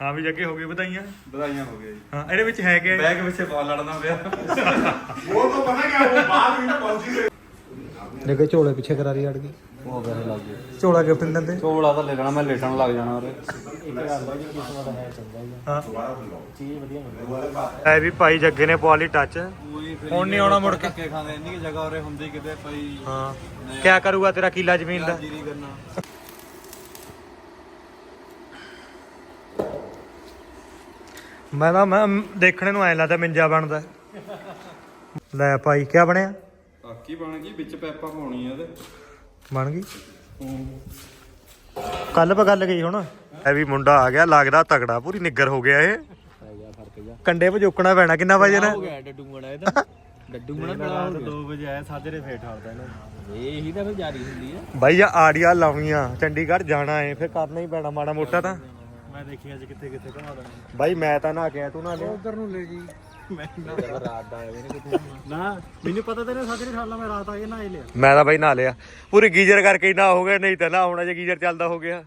ਹਾਂ ਵੀ ਜੱਗੇ ਹੋ ਗਏ ਵਧਾਈਆਂ। ਵਧਾਈਆਂ ਹੋ ਗਈਆਂ ਜੀ। ਹਾਂ ਇਹਦੇ ਵਿੱਚ ਹੈ ਕਿ ਬੈਗ ਪਿੱਛੇ ਬਾਲ ਲੜਨਾ ਪਿਆ। ਉਹ ਤਾਂ ਪਤਾ ਕਿ ਉਹ ਬਾਅਦ ਵਿੱਚ ਪਹੁੰਚੀ ਗਏ ਦੇਖੋ ਝੋਲੇ ਪਿੱਛੇ ਕਰਾਰੀ ਅੜ ਗਈ। ਉਹ ਵੈਸੇ ਲੱਗ ਗਈ ਝੋਲਾ ਗਿਫਟ ਨਹੀਂ ਦਿੰਦੇ ਝੋਲਾ ਤਾਂ ਲੈਣਾ ਮੈਂ ਲੇਟਣ ਲੱਗ ਜਾਣਾ ਉਹਦੇ ਹਾਂ। ਚੀਜ਼ ਵਧੀਆ ਮਿਲਦੀ ਐ ਵੀ ਭਾਈ ਜੱਗੇ ਨੇ ਪਵਾ ਟੱਚ ਹੁਣ ਨਹੀਂ ਆਉਣਾ ਮੁੜ ਕੇ। ਧੱਕੇ ਖਾਂਦੇ ਇੰਨੀ ਜਗ੍ਹਾ ਉਰੇ ਹੁੰਦੀ ਕਿਤੇ ਭਾਈ ਹਾਂ। ਕਿਆ ਕਰੂਗਾ ਤੇਰਾ ਕਿਲਾ ਜ਼ਮੀਨ ਦਾ? ਮੈਂ ਤਾਂ ਮੈਂ ਦੇਖਣੇ ਨੂੰ ਐ ਲੱਗਦਾ ਮਿੰਜਾ ਬਣਦਾ। ਲੈ ਭਾਈ ਕਿਆ ਬਣਿਆ? ਤਾਕੀ ਬਣ ਗਈ ਵਿੱਚ ਪੈਪਾ ਪਾਉਣੀ ਆ ਇਹਦੇ। ਬਣ ਗਈ? ਕੱਲ ਪਾ ਗੱਲ ਗਈ ਹੁਣ। ਐ ਵੀ ਮੁੰਡਾ ਆ ਗਿਆ ਲੱਗਦਾ ਤਗੜਾ ਪੂਰੀ ਨਿੱਗਰ ਹੋ ਗਿਆ ਇਹ। ਕੰਡੇ ਭਜੋਕਣਾ ਪੈਣਾ ਕਿੰਨਾ ਵਜੇ ਨਾ ਗਿਆ ਡੱਡੂ ਮਣਾ ਇਹਦਾ। ਡੱਡੂ ਮਣਾ ਬੜਾ ਹੋ ਗਿਆ 2 ਵਜੇ ਆਇਆ ਸਾਜਰੇ ਫੇਰ ਠਾਲਦਾ ਇਹਨੂੰ। ਇਹ ਹੀ ਤਾਂ ਫਿਰ ਜਾਰੀ ਹੁੰਦੀ ਆ। ਬਾਈ ਆ ਆੜੀਆਂ ਲਾਉਣੀਆਂ ਚੰਡੀਗੜ੍ਹ ਜਾਣਾ ਏ ਫੇਰ ਕਰਨਾ ਹੀ ਪੈਣਾ ਮਾੜਾ ਮੋਟਾ ਤਾਂ। ਮੈਂ ਦੇਖੀ ਅੱਜ ਕਿੱਥੇ ਕਿੱਥੇ ਘੁਮਾ ਦੇਣਾ ਬਾਈ ਮੈਂ ਤਾਂ ਨਾ ਗਿਆ ਤੂੰ ਨਾ ਲਿਆ? ਉਧਰ ਨੂੰ ਲੈ ਜੀ। ਮੈਂ ਰਾਤ ਦਾ ਆਇਆ ਇਹਨੇ ਕਿੱਥੇ ਨਾ ਮੈਨੂੰ ਪਤਾ ਤੇਰੇ ਸਾਜਰੇ ਠਾਲਣਾ ਮੈਂ ਰਾਤ ਆ ਕੇ ਨਾ ਲਿਆ। ਮੈਂ ਤਾਂ ਬਾਈ ਨਾ ਲਿਆ। ਪੂਰੀ ਗੀਜ਼ਰ ਕਰਕੇ ਹੀ ਨਾ ਹੋ ਗਿਆ ਨਹੀਂ ਤਾਂ ਨਾ ਹੋਣਾ ਜੇ ਗੀਜ਼ਰ ਚੱਲਦਾ ਹੋ ਗਿਆ।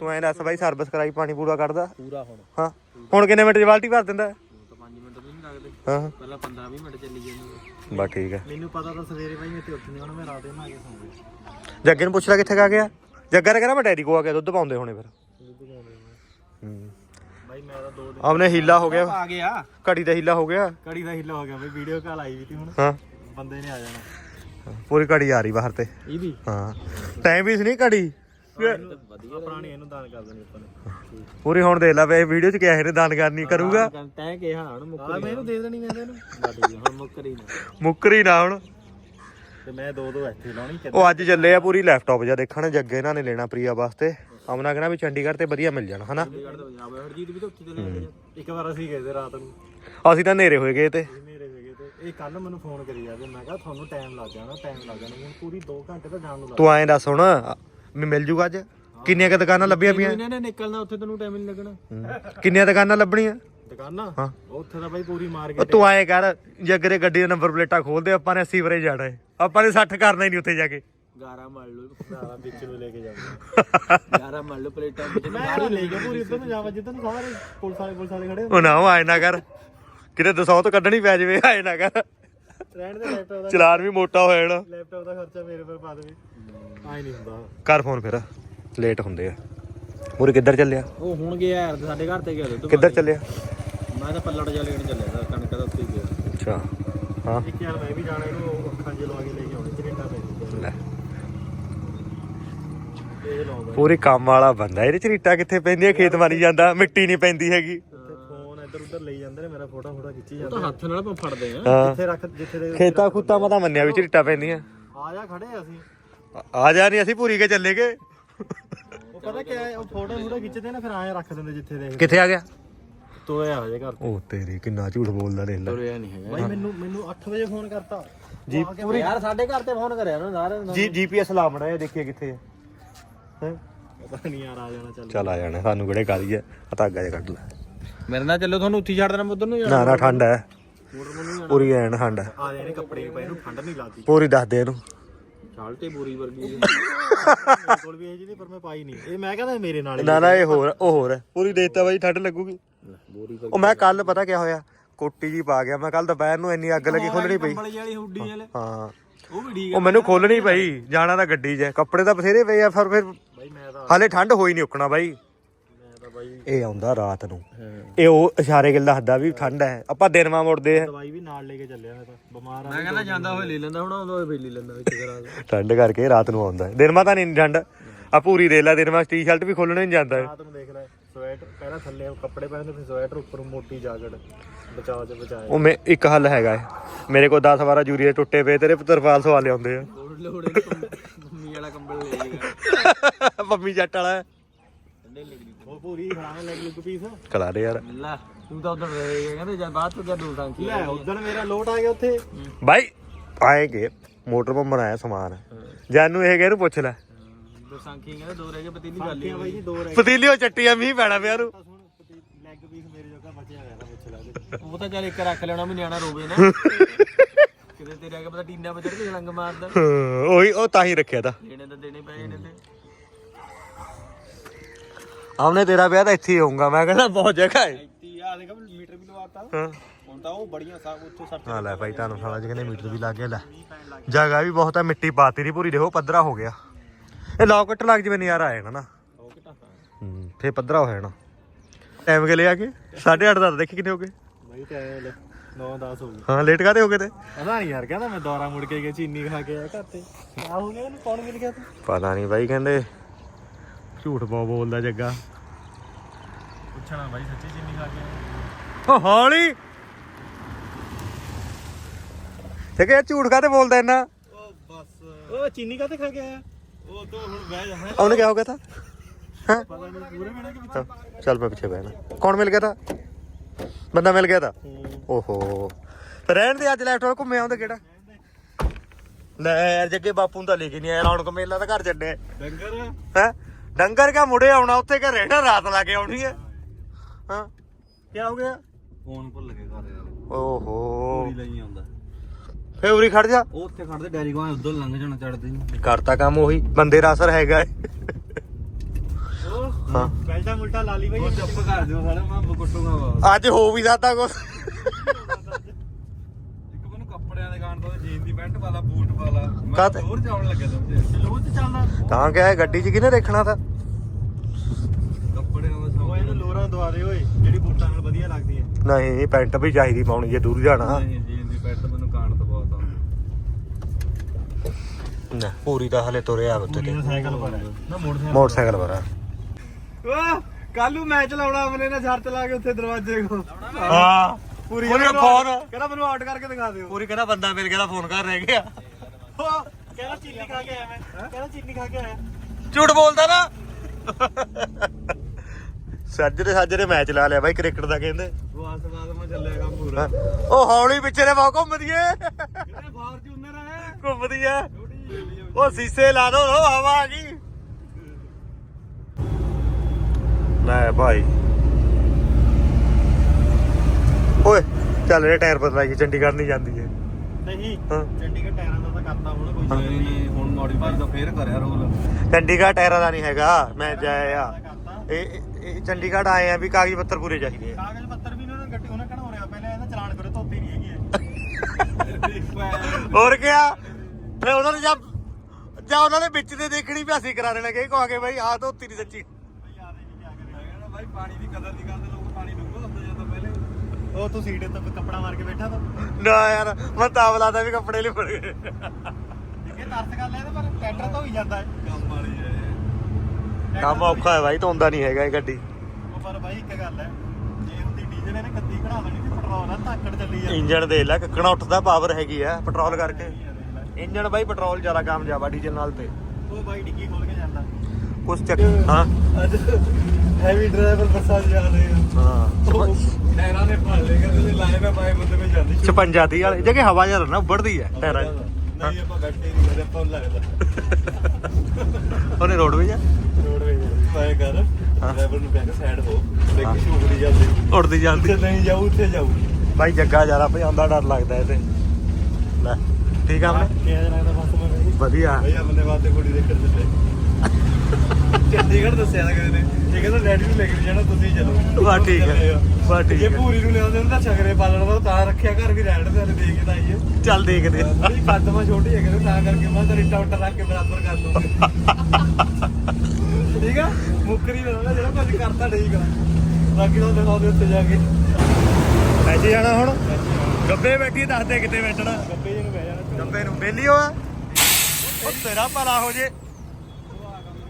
ਤੂੰ ਐਂ ਦੱਸ ਬਾਈ ਸਰਵਿਸ ਕਰਾਈ ਪਾਣੀ ਪੂਰਾ ਕੱਢਦਾ? ਪੂਰਾ ਹੁਣ। ਹਾਂ। ਹੁਣ ਕਿੰਨੇ ਮਿੰਟ ਚ ਬਾਲਟੀ ਭਰ ਦਿੰਦਾ? ਤਾਂ 5 ਮਿੰਟ ਵੀ ਨਹੀਂ ਲੱਗਦੇ। ਹਾਂ। ਪਹਿਲਾਂ 15 20 ਮਿੰਟ ਚੱਲੀ ਜਾਂਦੀ। ਬਸ ਠੀਕ ਹੈ ਮੈਨੂੰ ਪਤਾ ਤਾਂ ਸਵੇਰੇ ਬਾਈ ਮੈਂ ਤੇ ਉੱਠਣੀ ਹੁਣ ਮੈਂ ਰਾਤ ਦੇ ਨਾ ਕੇ ਸੌਂ ਗਿਆ। ਜੱਗੇ ਨੂੰ ਪੁੱਛ ਲੈ ਕਿੱਥੇ ਕਾ ਗਿਆ? ਜੱਗਾ ਨੇ ਕਹਿੰਦਾ ਮੈਂ ਡੈਡੀ ਕੋ ਆ ਗਿਆ ਦੁੱਧ ਪਾਉਂਦੇ ਹੋਣੇ ਫਿਰ। ਬਾਈ ਮੈਂ ਤਾਂ ਦੋ ਆਪਨੇ ਹੀਲਾ ਹੋ ਗਿਆ। ਆ ਗਿਆ। ਘੜੀ ਦਾ ਹੀਲਾ ਹੋ ਗਿਆ। ਕੜੀ ਦਾ ਹਿੱਲਾ ਹੋ ਗਿਆ ਬਈ ਵੀਡੀਓ ਕਾਲ ਆਈ ਵੀ ਤੀ ਹੁਣ। ਹਾਂ। ਬੰਦੇ ਨੇ ਆ ਜਾਣਾ। ਪੂਰੀ ਘੜੀ ਆ ਰਹੀ ਬਾਹਰ ਤੇ। ਇਹ ਵੀ? ਹਾਂ। ਟਾਈਮ ਵੀ ਨਹੀਂ ਘੜੀ। ਵਧੀਆ ਪੁਰਾਣੀ ਇਹਨੂੰ ਦਾਨ ਕਰ ਦੇਣੀ ਆਪਾਂ ਨੇ। ਪੂਰੀ ਹੁਣ ਦੇਖ ਲੈ ਵੇ ਵੀਡੀਓ ਚ ਕਿਹਾ ਇਹਨੇ ਦਾਨ ਕਰਨੀ ਕਰੂਗਾ? ਤੈਂ ਕਿਹਾ ਹੁਣ ਮੁੱਕਰੀ ਆ ਮੈਂ ਇਹਨੂੰ ਦੇ ਦੇਣੀ ਮੈਂ ਇਹਨੂੰ ਬਾਡੀ ਹੁਣ ਮੁੱਕਰੀ ਨਾ। ਮੁੱਕਰੀ ਨਾ ਹੁਣ। ਤੇ ਮੈਂ ਦੋ ਦੋ ਇੱਥੇ ਲਾਉਣੀ ਉਹ ਅੱਜ ਚੱਲੇ ਆ ਪੂਰੀ ਲੈਪਟਾਪ ਜਾਂ ਦੇਖਣ ਜੱਗੇ ਇਹਨਾਂ ਨੇ ਲੈਣਾ ਪ੍ਰਿਆ ਵਾਸਤੇ। ਆਮਨਾ ਕਹਿੰਦਾ ਵੀ ਚੰਡੀਗੜ੍ਹ ਤੇ ਵਧੀਆ ਮਿਲ ਜਾਣਾ ਹਨਾ? ਹਰਜੀਤ ਵੀ ਤਾਂ ਉੱਥੇ ਤੇ ਲੈ ਕੇ ਇੱਕ ਵਾਰ ਅਸੀਂ ਗਏ ਤੇ ਰਾਤ ਨੂੰ। ਅਸੀਂ ਤਾਂ ਨੇਰੇ ਹੋਏ ਗਏ ਤੇ। ਮੇਰੇ ਵੇਗੇ ਤੇ। ਇਹ ਕੱਲ ਮੈਨੂੰ ਫੋਨ ਕਰੀ ਜਾਂਦੇ ਮੈਂ ਕਿਹਾ ਤੁਹਾਨੂੰ ਟਾਈਮ ਲੱਗ ਜਾਣਾ ਟਾਈਮ ਲੱਗ ਜਾਣਾ। ਹੁਣ ਪੂਰੀ 2 ਘੰਟੇ ਤਾਂ ਜਾਣ ਨੂੰ ਲੱਗ ਤੂੰ ਐਂ ਦੱਸ ਹੁਣ ਵੀ ਮਿਲ ਜੂਗਾ ਅੱਜ? ਕਿੰਨੀਆਂ ਕ ਦੁਕਾਨਾਂ ਲੱਭੀਆਂ ਪਈਆਂ? ਇਹਨਾਂ ਨੇ ਨਿਕਲਣਾ ਉੱਥੇ ਤੈਨੂੰ ਟਾਈਮ ਨਹੀਂ ਲੱਗਣਾ। ਹੂੰ। ਕਿੰਨੀਆਂ ਦੁਕਾਨਾਂ ਲੱਭਣੀਆਂ? ਦੁਕਾਨਾਂ? ਹਾਂ। ਉੱਥੇ ਤਾਂ ਬਾਈ ਪੂਰੀ ਉਹ ਮਾਰਕੀਟ ਤੂੰ ਐਂ ਕਰ ਜੱਗਰੇ ਗੱਡੀ ਦਾ ਨੰਬਰ ਪਲੇਟਾਂ ਖੋਲਦੇ ਆਪਾਂ ਨੇ 80 ਵਰੇ ਜਾਣਾ ਹੈ। ਆਪਾਂ ਨੇ 60 ਕਰਨਾ ਹੀ ਨਹੀਂ ਉੱਥੇ ਜਾ ਕੇ। ਗਾਰਾ ਮਾਰ ਲਓ। ਸਾਰਾ ਵਿੱਚ ਨੂੰ ਲੈ ਕੇ ਜਾਊਂਗਾ। ਗਾਰਾ ਮਾਰ ਲਓ ਪਲੇਟਾਂ ਵਿੱਚ ਮੈਂ ਇਹਨੂੰ ਲੈ ਕੇ ਪੂਰੀ ਉੱਧਰ ਨੂੰ ਜਾਵਾਂ ਜਿੱਧਰ ਨੂੰ ਸਾਰੇ ਪੁਲਿਸ ਵਾਲੇ ਪੁਲਿਸ ਵਾਲੇ ਖੜੇ ਉਹ ਨਾ ਉਹ ਐਂ ਨਾ ਕਰ। ਕਿਤੇ 200 ਤੋਂ ਕੱਢਣੀ ਪੈ ਜਾਵੇ ਐਂ ਨਾ ਕਰ। ਰਹਿਣ ਦੇ ਲੈਪਟਾਪ ਦਾ ਚਲਾਨ ਵੀ ਮੋਟਾ ਹੋ ਜਾਣਾ। ਲੈਪਟਾਪ ਦਾ ਖਰਚਾ ਮੇਰੇ ਪਰ ਪਾ ਦੇਵੇ। ਆਈ ਨਹੀਂ ਹੁੰਦਾ। ਕਰ ਫੋਨ ਫਿਰ। ਲੇਟ ਹੁੰਦੇ ਆ। ਪੂਰੇ ਕਿੱਧਰ ਚੱਲਿਆ? ਉਹ ਹੁਣ ਗਿਆ ਯਾਰ ਸਾਡੇ ਘਰ ਤੇ ਗਿਆ ਦੁੱਧ ਕਿੱਧਰ ਚੱਲਿਆ? ਮੈਂ ਤਾਂ ਪੱਲੜ ਜਾ ਲੈਣ ਚੱਲਿਆ ਸਰ ਕਣਕ ਦਾ ਉੱਤੇ ਹੀ ਗਿਆ। ਅੱਛਾ ਹਾਂ। ਇੱਕ ਯਾਰ ਮੈਂ ਵੀ ਜਾਣਾ ਇਹਨੂੰ ਅੱਖਾਂ 'ਚ ਲਵਾ ਕੇ ਲੈ ਕੇ ਆਉਣੇ ਚਰਿੰਡਾ ਪੈ ਲੈ। ਇਹ ਲਾਉਂਦਾ ਪੂਰੀ ਕੰਮ ਵਾਲਾ ਬੰਦਾ। ਇਹਦੇ ਚ ਰੀਟਾ ਕਿੱਥੇ ਪੈਂਦੀ ਹੈ ਖੇਤ ਮਾਰੀ ਜਾਂਦਾ ਮਿੱਟੀ ਨਹੀਂ ਪੈਂਦੀ ਹੈਗੀ। ਉੱਥੇ ਫੋਨ ਇੱਧਰ ਉੱਧਰ ਲਈ ਜਾਂਦੇ ਨੇ ਮੇਰਾ ਫੋਟੋ ਫੋਟੋ ਖਿੱਚੀ ਉਹ ਜਾਂਦੇ ਤਾਂ ਹੱਥ ਨਾਲ ਆਪਾਂ ਫੜਦੇ ਆ। ਹਾਂ। ਜਿੱਥੇ ਰੱਖ ਜਿੱਥੇ ਦੇ ਖੇਤਾਂ ਖੂਤਾਂ ਮਾ ਤਾਂ ਮੰਨਿਆ ਵੀ ਰੀਟਾ ਪੈਂਦੀਆਂ। ਆ ਜਾ ਖੜੇ ਆ ਅਸੀਂ। ਆ- ਆ ਜਾ ਨਹੀਂ ਅਸੀਂ ਪੂਰੀ ਕੇ ਚੱਲੇ ਗਏ। ਉਹ ਪਤਾ ਕੀ ਹੈ ਉਹ ਫੋਟੋ ਫੋਟੋ ਖਿੱਚਦੇ ਨੇ ਫਿਰ ਆਏ ਰੱਖ ਦਿੰਦੇ ਜਿੱਥੇ ਦੇਖ ਕਿੱਥੇ ਆ ਗਿਆ? ਤੋਇਆ ਹੋ ਜੇ ਘਰ ਉਹ ਤੇਰੀ ਕਿੰਨਾ ਝੂਠ ਬੋਲਦਾ ਦੇਖ ਲੈ। ਤੁਰਿਆ ਨਹੀਂ ਹੈਗਾ। ਬਾਈ ਮੈਨੂੰ ਮੈਨੂੰ 8 ਵਜੇ ਫੋਨ ਕਰਤਾ। ਜੀ ਯਾਰ ਸਾਡੇ ਘਰ ਤੇ ਫੋਨ ਕਰਿਆ ਉਹਨਾਂ ਸਾਰੇ ਜੀ ਜੀਪੀਐਸ ਲਾ ਮੜਾ ਦੇਖੀਏ ਕਿੱਥੇ ਹੈਂ? ਪਤਾ ਨਹੀਂ ਯਾਰ ਆ ਜਾਣਾ ਚੱਲ। ਚੱਲ ਆ ਜਾਣਾ ਸਾਨੂੰ ਕਿਹੜੇ ਕਾਲੀ ਹੈ ਆ ਧਾਗਾ ਜਿਹਾ ਕੱਢ ਲੈ। ਮੇਰੇ ਨਾਲ ਚੱਲੋ ਤੁਹਾਨੂੰ ਉੱਥੇ ਛੱਡ ਦੇਣਾ ਉਧਰ ਨੂੰ ਨਾ ਨਾ ਠੰਡ ਹੈ। ਪੂਰੀ ਐਨ ਠੰਡ ਹੈ। ਆ ਜਾਣੇ ਕੱਪੜੇ ਪਏ ਇਹਨੂੰ ਠੰਡ ਨਹੀਂ ਲੱਗਦੀ ਪੂਰੀ ਦੱਸ ਦੇ ਇਹਨੂੰ। ਛਾਲ ਤੇ ਬੋਰੀ ਵਰਗੀ ਮੇਰੇ ਕੋਲ ਵੀ ਇਹ ਜੀ ਨਹੀਂ ਪਰ ਮੈਂ ਪਾਈ ਨਹੀਂ। ਇਹ ਮੈਂ ਕਹਿੰਦਾ ਮੇਰੇ ਨਾਲ ਹੀ ਨਾ ਨਾ ਇਹ ਹੋਰ ਉਹ ਹੋਰ ਹੈ। ਪੂਰੀ ਦੇਤਾ ਬਾਈ ਠੰਡ ਲੱਗੂਗੀ। ਬੋਰੀ ਉਹ ਮੈਂ ਕੱਲ ਪਤਾ ਕਿਆ ਹੋਇਆ? ਕੋਟੀ ਜੀ ਪਾ ਗਿਆ। ਮੈਂ ਕੱਲ ਦੁਪਹਿਰ ਨੂੰ ਇੰਨੀ ਅੱਗ ਲੱਗੀ ਖੋਲਣੀ ਪਈ। ਕੰਬਲ ਵਾਲੀ ਹੁੱਡੀ ਵਾਲੇ। ਹਾਂ ਉਹ ਵੀ ਠੀਕ ਉਹ ਮੈਨੂੰ ਖੋਲਣੀ ਪਈ। ਜਾਣਾ ਤਾਂ ਗੱਡੀ 'ਚ ਹੈ। ਕੱਪੜੇ ਤਾਂ ਬਥੇਰੇ ਪਏ ਆ ਫਿਰ ਫਿਰ ਬਾਈ ਮੈਂ ਤਾਂ ਹਾਲੇ ਠੰਡ ਹੋਈ ਨਹੀਂ ਉੱਕਣਾ ਬਾਈ। ਮੈਂ ਤਾਂ ਬਾਈ ਇਹ ਆਉਂਦਾ ਰਾਤ ਨੂੰ। ਇਹ ਉਹ ਇਸ਼ਾਰੇ ਗਿਲ ਦੱਸਦਾ ਵੀ ਠੰਡ ਹੈ। ਆਪਾਂ ਦਿਨ ਮਾ ਮੁੜਦੇ ਆ। ਦਵਾਈ ਵੀ ਨਾਲ ਲੈ ਕੇ ਚੱਲਿਆ ਮੈਂ ਤਾਂ ਬਿਮਾਰ ਆ ਮੈਂ ਕਹਿੰਦਾ ਜਾਂਦਾ ਹੋਏ ਲੈ ਲੈਂਦਾ ਹੁਣ ਆਉਂਦਾ ਹੋਏ ਲੈ ਲੈਂਦਾ ਵਿੱਚ ਕਰਾ ਕੇ। ਠੰਡ ਕਰਕੇ ਰਾਤ ਨੂੰ ਆਉਂਦਾ। ਹੈ। ਦਿਨ ਮਾ ਤਾਂ ਨਹੀਂ ਠੰਡ। ਆ ਪੂਰੀ ਦੇ ਲੈ ਦਿਨ ਮਾ ਟੀ-ਸ਼ਰਟ ਵੀ ਖੋਲਣਾ ਨਹੀਂ ਜਾਂਦਾ। ਹੈ। ਰਾਤ ਨੂੰ ਦੇਖ ਲੈ ਸਵੈਟਰ ਪਹਿਲਾਂ ਥੱਲੇ ਕੱਪੜੇ ਪਹਿਨਦੇ ਫਿਰ ਸਵੈਟਰ ਉੱਪਰ ਮੋਟੀ ਜਾਕਟ ਬਚਾਅ ਚ ਬਚਾਏ ਉਹ ਮੇ ਇੱਕ ਹੱਲ ਹੈਗਾ ਹੈ ਮੇਰੇ ਕੋਲ 10 12 ਜੂਰੀਏ ਟੁੱਟੇ ਪਏ ਤੇਰੇ ਤਰਪਾਲ ਸਵਾ ਲਿਆਉਂਦੇ ਆ। ਲੋੜ ਲੋੜ ਮੰਮੀ ਵਾਲਾ ਕੰਬਲ ਲੈ ਜਾਏਗਾ। ਮੰਮੀ ਜੱਟ ਵਾਲਾ ਹੈ। ਠੰਡੇ ਲੱਗਦੀ ਉਹ ਪੂਰੀ ਖੜਾਵੇਂ ਲੱਗ ਲੁੱਕ ਪੀਸ ਕਲਾ ਦੇ ਯਾਰ। ਲੈ ਤੂੰ ਤਾਂ ਉਧਰ ਰਹੇਗਾ ਕਹਿੰਦੇ ਜਦ ਬਾਅਦ ਤੋਂ ਜਦ ਦੂਰ ਕੀ ਲੈ ਉਦੋਂ ਮੇਰਾ ਲੋਟ ਆ ਗਿਆ ਉੱਥੇ। ਬਾਈ ਆਏਗੇ ਮੋਟਰ ਪੰਪ ਬਣਾਇਆ ਸਮਾਨ। ਜਾਨੂੰ ਇਹ ਇਹਨੂੰ ਪੁੱਛ ਲੈ? ਦੋ ਸਾਂਖੀ ਕਹਿੰਦੇ ਦੋ ਰਹਿ ਗਏ ਪਤੀਲੀ ਗੱਲ ਹੀ ਬਾਈ ਜੀ ਦੋ ਰਹਿ ਪਤੀਲੀ ਉਹ ਚੱਟੀਆਂ ਮੀਂਹ ਪੈਣਾ ਪਿਆ ਨੂੰ ਗਏ ਸੁਣ ਲੈਗ ਪੀਸ ਮੇਰੇ ਜੋਗਾ ਬਚਿਆ ਹੋਇਆ ਤਾਂ ਪੁੱਛ ਲੈ ਉਹਦੇ। ਉਹ ਤਾਂ ਚੱਲ ਇੱਕ ਰੱਖ ਲੈਣਾ ਵੀ ਨਿਆਣਾ ਰੋਵੇ ਨਾ। ਕਿਤੇ ਤੇਰੇ ਆ ਕੇ ਪਤਾ ਟੀਨਾ ਬਚੜ ਕੇ ਛਲੰਗ ਮਾਰਦਾ। ਹਾਂ, ਉਹੀ ਉਹ ਤਾਂ ਹੀ ਰੱਖਿਆ ਤਾਂ। ਦੇਣੇ ਤਾਂ ਦੇਣੇ ਪਏ ਨੇ ਤੇ। ਆਮਨੇ ਤੇਰਾ ਵਿਆਹ ਤਾਂ ਇੱਥੇ ਹੀ ਹੋਊਗਾ। ਮੈਂ ਕਹਿੰਦਾ ਬਹੁਤ ਜਗ੍ਹਾ ਹੈ। ਇੱਤੀ ਆ ਦੇਖ ਮੀਟਰ ਵੀ ਲਵਾਤਾ। ਹਾਂ। ਹੁਣ ਤਾਂ ਉਹ ਬੜੀਆਂ ਸਾ ਉੱਥੋਂ ਸੱਟ ਹਾਂ ਲੈ ਭਾਈ ਤੁਹਾਨੂੰ ਸਾਲਾ ਜੀ ਕਹਿੰਦੇ ਮੀਟਰ ਵੀ ਲੱਗ ਗਿਆ ਲੈ। ਜਗ੍ਹਾ ਵੀ ਬਹੁਤ ਹੈ ਮਿੱਟੀ ਪਾਤੀ ਦੀ ਪੂਰੀ ਦੇਖੋ ਪੱਧਰਾ ਹੋ ਗਿਆ। ਇਹ ਲੌਕਟ ਲੱਗ ਜਵੇ ਨਜ਼ਾਰਾ ਆਏਗਾ ਨਾ। ਉਹ ਹੂੰ ਫੇ ਪੱਧਰਾ ਹੋ ਜਾਣਾ। ਟਾਈਮ ਕੇ ਲਿਆ ਕੇ? 8:30 ਦਾ ਦੇਖੀ ਕਿੰਨੇ ਹੋ ਗਏ? ਬਈ ਤੇ 9 10 ਹੋ ਗਏ। ਹਾਂ ਲੇਟ ਕਾਤੇ ਹੋ ਗਏ ਤੇ? ਪਤਾ ਨਹੀਂ ਯਾਰ ਕਹਿੰਦਾ ਮੈਂ ਦੁਆਰਾ ਮੁੜ ਕੇ ਗਿਆ ਚੀਨੀ ਖਾ ਕੇ ਆਇਆ ਘਰ ਤੇ। ਆ ਹੋ ਗਿਆ ਇਹਨੂੰ ਕੌਣ ਮਿਲ ਗਿਆ ਤੂੰ ਪਤਾ ਨਹੀਂ ਬਾਈ ਕਹਿੰਦੇ। ਝੂਠ ਬਹੁਤ ਬੋਲਦਾ ਜੱਗਾ। ਪੁੱਛਣਾ ਬਾਈ ਸੱਚੀ ਚੀਨੀ ਖਾ ਕੇ ਆਇਆ? ਓ ਹੌਲੀ! ਤੇ ਕਿ ਝੂਠ ਕਾਤੇ ਬੋਲਦਾ ਇੰਨਾ? ਉਹ ਬਸ। ਉਹ ਚੀਨੀ ਕਾਤੇ ਖਾ ਕੇ ਆਇਆ? ਉਹ ਤੋਂ ਹੁਣ ਬਹਿ ਜਾ। ਹੈ ਉਹਨੇ ਕਿਹਾ ਹੋ ਗਿਆ ਤਾਂ? ਹਾਂ? ਪਤਾ ਨਹੀਂ ਪੂਰੇ ਮਿਲਣਾ ਕਿ ਵਿੱਚ ਚੱਲ ਮੈਂ ਪਿੱਛੇ ਬਹਿਣਾ। ਕੌਣ ਮਿਲ ਗਿਆ ਤਾਂ? ਬੰਦਾ ਮਿਲ ਗਿਆ ਤਾਂ? ਓਹੋ। ਰਹਿਣ ਦੇ ਅੱਜ ਲੈਪਟਾਪ ਘੁੰਮੇ ਆਉਂਦੇ ਕਿਹੜਾ? ਲੈ ਯਾਰ ਜੱਗੇ ਬਾਪੂ ਨੂੰ ਤਾਂ ਲੈ ਕੇ ਨਹੀਂ ਆਇਆ ਰੌਣਕ ਮੇਲਾ ਤਾਂ ਘਰ ਛੱਡਿਆ ਡੰਗਰ? ਹੈ? ਡੰਗਰ ਕਾ ਮੁੜੇ ਆਉਣਾ ਉੱਥੇ ਘਰ ਰਹਿਣਾ ਰਾਤ ਲਾ ਕੇ ਆਉਣੀ ਹੈ? ਹਾਂ? ਕੀ ਹੋ ਗਿਆ? ਫੋਨ ਭੁੱਲ ਕੇ ਘਰ ਯਾਰ। ਓਹੋ। ਪੂਰੀ ਲਈ ਆਉਂਦਾ। ਫੇ ਉਰੀ ਖੜ ਜਾ। ਉਹ ਉੱਥੇ ਖੜਦੇ ਡੈਰੀ ਕੋਲ ਉਧਰ ਲੰਘ ਜਾਣਾ ਚੜਦੇ ਕਰਤਾ ਕੰਮ ਉਹੀ ਬੰਦੇ ਦਾ ਅਸਰ ਹੈਗਾ ਹਾਂ। ਪੈਸਾ ਮੁਲਟਾ ਲਾਲੀ ਬਾਈ। ਉਹ ਚੁੱਪ ਕਰ ਦਿਓ ਸਾਲੇ ਮੈਂ ਕੁੱਟੂਗਾ ਵਾ ਅੱਜ ਹੋ ਵੀ ਸਕਦਾ ਕੁਛ। ਇੱਕ ਮੈਨੂੰ ਕੱਪੜਿਆਂ ਦੇ ਦੁਕਾਨ ਤੋਂ ਜੀਨ ਦੀ ਪੈਂਟ ਵਾਲਾ ਬੂਟ ਵਾਲਾ ਮੈਂ ਕਾਹਤੇ? ਹੋਰ ਜਾਣ ਲੱਗਿਆ ਤਾਂ। ਲੋ ਤੇ ਚੱਲਦਾ। ਤਾਂ ਕਿਹਾ ਗੱਡੀ 'ਚ ਕਿਹਨੇ ਦੇਖਣਾ ਤਾਂ? ਕੱਪੜਿਆਂ ਦਾ ਉਹ ਸ਼ੌਕ ਇਹਨੂੰ ਲੋਰਾਂ ਦਵਾ ਦੇ ਓਏ ਜਿਹੜੀ ਬੂਟਾਂ ਨਾਲ ਵਧੀਆ ਲੱਗਦੀ ਹੈ। ਨਹੀਂ ਪੈਂਟ ਵੀ ਚਾਹੀਦੀ ਪਾਉਣੀ ਜੇ ਦੂਰ ਜਾਣਾ। ਨਹੀਂ ਜੀਨ ਦੀ ਪੈਂਟ ਮੈਨੂੰ ਕਾਣ ਤੋਂ ਬਹੁਤ ਆਉਂਦੀ ਨਾ ਪੂਰੀ ਤਾਂ ਹਲੇ ਤੁਰਿਆ ਉੱਤੇ ਤੇ। ਸਾਈਕਲ ਪਰ ਹੈ। ਨਾ ਮੋਟਰਸਾਈਕਲ ਮੋਟਰਸਾਈਕਲ ਵਰਾ ਵਾਹ ਕੱਲ ਨੂੰ ਮੈਚ ਲਾਉਣਾ ਅਮਨੇ ਨੇ ਸ਼ਰਤ ਲਾ ਕੇ ਉੱਥੇ ਦਰਵਾਜ਼ੇ ਕੋ। ਹਾਂ। ਪੂਰੀ ਉਹਨੇ ਕਹਿੰਦਾ ਫੋਨ ਕਹਿੰਦਾ ਮੈਨੂੰ ਆਊਟ ਕਰਕੇ ਦਿਖਾ ਦਿਓ। ਪੂਰੀ ਕਹਿੰਦਾ ਬੰਦਾ ਮੇਰੇ ਕਹਿੰਦਾ ਫੋਨ ਕਰ ਰਹਿ ਗਿਆ। ਉਹ ਕਹਿੰਦਾ ਚੀਨੀ ਖਾ ਕੇ ਆਇਆ ਮੈਂ। ਕਹਿੰਦਾ ਚੀਨੀ ਖਾ ਕੇ ਆਇਆ। ਝੂਠ ਬੋਲਦਾ ਨਾ। ਸੱਜਰੇ ਸੱਜਰੇ ਮੈਚ ਲਾ ਲਿਆ ਬਾਈ ਕ੍ਰਿਕਟ ਦਾ ਕਹਿੰਦੇ। ਮੈਂ ਪੂਰਾ। ਉਹ ਹੌਲੀ ਪਿੱਛੇ ਨੇ ਬਹੁਤ ਘੁੰਮਦੀ ਏ। ਫਾਰਚੂਨਰ ਹੈ ਘੁੰਮਦੀ ਏ। ਉਹ ਸੀਸੇ ਲਾ ਦੋ ਉਹ ਹਵਾ ਆ ਗਈ। ਲੈ ਭਾਈ। ਓਏ ਚੱਲ ਇਹ ਟਾਇਰ ਬਦਲਾਈਏ ਚੰਡੀਗੜ੍ਹ ਨਹੀਂ ਜਾਂਦੀ ਏ ਨਹੀਂ ਹਾਂ। ਚੰਡੀਗੜ੍ਹ ਟਾਇਰਾਂ ਦਾ ਤਾਂ ਕਰਤਾ ਹੁਣ ਕੋਈ ਨਹੀਂ ਨਹੀਂ। ਹੁਣ ਮੋਡੀਫਾਈ ਤਾਂ ਫੇਰ ਕਰਿਆ ਰੋਲ। ਚੰਡੀਗੜ੍ਹ ਟਾਇਰਾਂ ਦਾ ਨਹੀਂ ਹੈਗਾ ਮੈਂ ਜਾਇਆ ਆ। ਕਰਤਾ। ਇਹ ਇਹ- ਇਹ ਚੰਡੀਗੜ੍ਹ ਆਏ ਆ ਵੀ ਕਾਗਜ਼ ਪੱਤਰ ਪੂਰੇ ਚਾਹੀਦੇ ਆ। ਕਾਗਜ਼ ਪੱਤਰ ਵੀ ਉਹਨਾਂ ਨੇ ਗੱਡੀ ਉਹਨਾਂ ਕਢਾਉਣੇ ਆ ਪਹਿਲਾਂ ਇਹਦਾ ਚਲਾਨ ਕਰੋ ਧੋਤੀ ਨਹੀਂ ਹੈਗੀ ਇਹ। ਹੋਰ ਕਿਆ? ਫਿਰ ਉਹਨਾਂ ਨੇ ਜਦ ਜਾਂ ਉਹਨਾਂ ਨੇ ਵਿੱਚ ਦੇ ਦੇਖਣੀ ਵੀ ਅਸੀਂ ਕਰਾਣੇ ਲੱਗੇ ਕਹਾ ਕੇ ਬਈ ਆਹ ਧੋਤੀ ਨਹੀਂ ਸੱਚੀ। ਭਾਈ ਪਾਣੀ ਦੀ ਕਦਰ ਨਹੀਂ ਕਰਦੇ ਲੋਕ ਪਾਣੀ ਡੁੱਬਾ ਹੁੰਦਾ ਜਾਂਦਾ ਪਹਿਲੇ। ਉਹ ਤੂੰ ਸੀਟ ਤੇ ਕੱਪੜਾ ਮਾਰ ਕੇ ਬੈਠਾ ਤਾ। ਨਾ ਯਾਰ ਮੈਂ ਤਾਂ ਬਲਾਦਾ ਵੀ ਕੱਪੜੇ ਲਿਪੜ ਗਏ ਇਹ ਤਰਸ ਕਰ ਲਿਆ ਪਰ ਟੈਂਡਰ ਤੋਂ ਹੀ ਜਾਂਦਾ ਹੈ। ਕੰਮ ਵਾਲੀ ਹੈ। ਕੰਮ ਔਖਾ ਹੈ ਬਾਈ ਧੋਂਦਾ ਨਹੀਂ ਹੈਗਾ ਇਹ ਗੱਡੀ। ਪਰ ਬਾਈ ਇੱਕ ਗੱਲ ਹੈ ਜੇ ਹੁੰਦੀ ਡੀਜ਼ਲ ਇਹਨੇ ਕੱਦੀ ਕਢਾ ਦੇਣੀ ਸੀ ਪੈਟਰੋਲ ਨਾਲ ਧਾਕੜ ਚੱਲੀ ਜਾਂਦੀ। ਇੰਜਣ ਦੇ ਲੈ ਕੱਕਣਾ ਉੱਠਦਾ ਪਾਵਰ ਹੈਗੀ ਆ ਪੈਟਰੋਲ ਕਰਕੇ। ਇੰਜਣ ਬਾਈ ਪੈਟਰੋਲ ਜ਼ਿਆਦਾ ਕਾਮਯਾਬ ਆ ਡੀਜ਼ਲ ਨਾਲ ਤੇ। ਉਹ ਬਾਈ ਡਿੱਗੀ ਖੋਲ ਕੇ ਜਾਂਦਾ। ਕੁਛ ਚੱਕ ਹਾਂ। ਹੈਵੀ ਡਰਾਈਵਰ ਬੱਸਾਂ ਜਾ ਰਹੇ ਆ। ਹਾਂ। ਟਾਇਰਾਂ ਨੇ ਫੜ ਲਏ ਕਹਿੰਦੇ ਲਾਏ ਮੈਂ ਪਾਏ ਬੰਦੇ ਵਿੱਚ ਜਾਂਦੀ 56 ਦੀ ਵਾਲੇ। ਜਗੇ ਹਵਾ ਜ਼ਿਆਦਾ ਨਾ ਉੱਬੜਦੀ ਹੈ ਟਾਇਰਾਂ। ਨਹੀਂ ਆਪਾਂ ਬੈਠੇ ਨਹੀਂ ਕਦੇ ਆਪਾਂ ਨੂੰ ਲੱਗਦਾ। ਉਹਨੇ ਰੋਡਵੇਜ ਆ? ਰੋਡਵੇਜ ਪਾਏ ਕਰ ਡਰਾਈਵਰ ਨੂੰ ਬੈਕ ਸਾਈਡ ਹੋ। ਦੇਖ ਨਹੀਂ ਜਾਂਦੇ। ਉੜਦੀ ਜਾਂਦੀ। ਜੇ ਨਹੀਂ ਜਾਊ ਉੱਥੇ ਜਾਊ। ਬਾਈ ਜੱਗਾ ਜ਼ਿਆਦਾ ਭਜਾਉਂਦਾ ਡਰ ਲੱਗਦਾ ਇਹ ਤੇ ਲੈ ਠੀਕ ਆ ਆਪਣੇ? ਕਿਹਾ ਲੱਗਦਾ ਬਸ ਮੈਂ। ਬਈ ਵਧੀਆ। ਭਈਆ ਬੰਦੇ ਬਾਤੇ ਕੁੜੀ ਦੇਖਣ ਚੱਲੇ। ਚੰਡੀਗੜ੍ਹ ਦੱਸਿਆ ਨਾ ਕਿਸੇ ਨੇ। ਇਹ ਕਹਿੰਦਾ ਡੈਡੀ ਨੂੰ ਲੈ ਕੇ ਜਾਣਾ ਤੁਸੀਂ ਚਲੋ। ਬਸ ਠੀਕ ਹੈ ਬਸ ਠੀਕ ਜੇ ਹੈ ਪੂਰੀ ਨੂੰ ਲਿਆਉਂਦੇ ਨੇ ਤਾਂ ਛਗਰੇ ਪਾਲਣ ਦਾ ਤਾਂ ਰੱਖਿਆ ਘਰ ਵੀ ਰਹਿਣ ਦੇ ਦੇਖ ਕੇ ਤਾਂ ਆਈਏ ਚੱਲ ਦੇਖਦੇ ਆ। ਬੜੀ ਕਦਮਾਂ ਛੋਟੀ ਹੈ ਕਹਿੰਦੇ ਤਾਂ ਕਰਕੇ ਮੈਂ ਤਾਂ ਰਿਟਾ ਉੱਟਾ ਰੱਖ ਕੇ ਬਰਾਬਰ ਕਰ ਦੂੰਗਾ ਠੀਕ ਆ? ਮੁੱਕਰੀ ਬਣਾਉਣਾ ਜਿਹੜਾ ਕੁਝ ਕਰਤਾ ਠੀਕ ਆ। ਬਾਕੀ ਤਾਂ ਉੱਤੇ ਜਾ ਕੇ। ਮੈਚੇ ਜਾਣਾ ਹੁਣ? ਗੱਬੇ ਬੈਠੀ ਦੱਸਦੇ ਕਿੱਥੇ ਬੈਠਣਾ। ਗੱਬੇ ਜੀ ਨੂੰ ਬਹਿ ਜਾਣਾ ਗੱਬੇ ਨੂੰ ਬੇਲੀ ਹੋਆ? ਉਹ ਤੇਰਾ ਭਲਾ ਹੋ ਜੇ।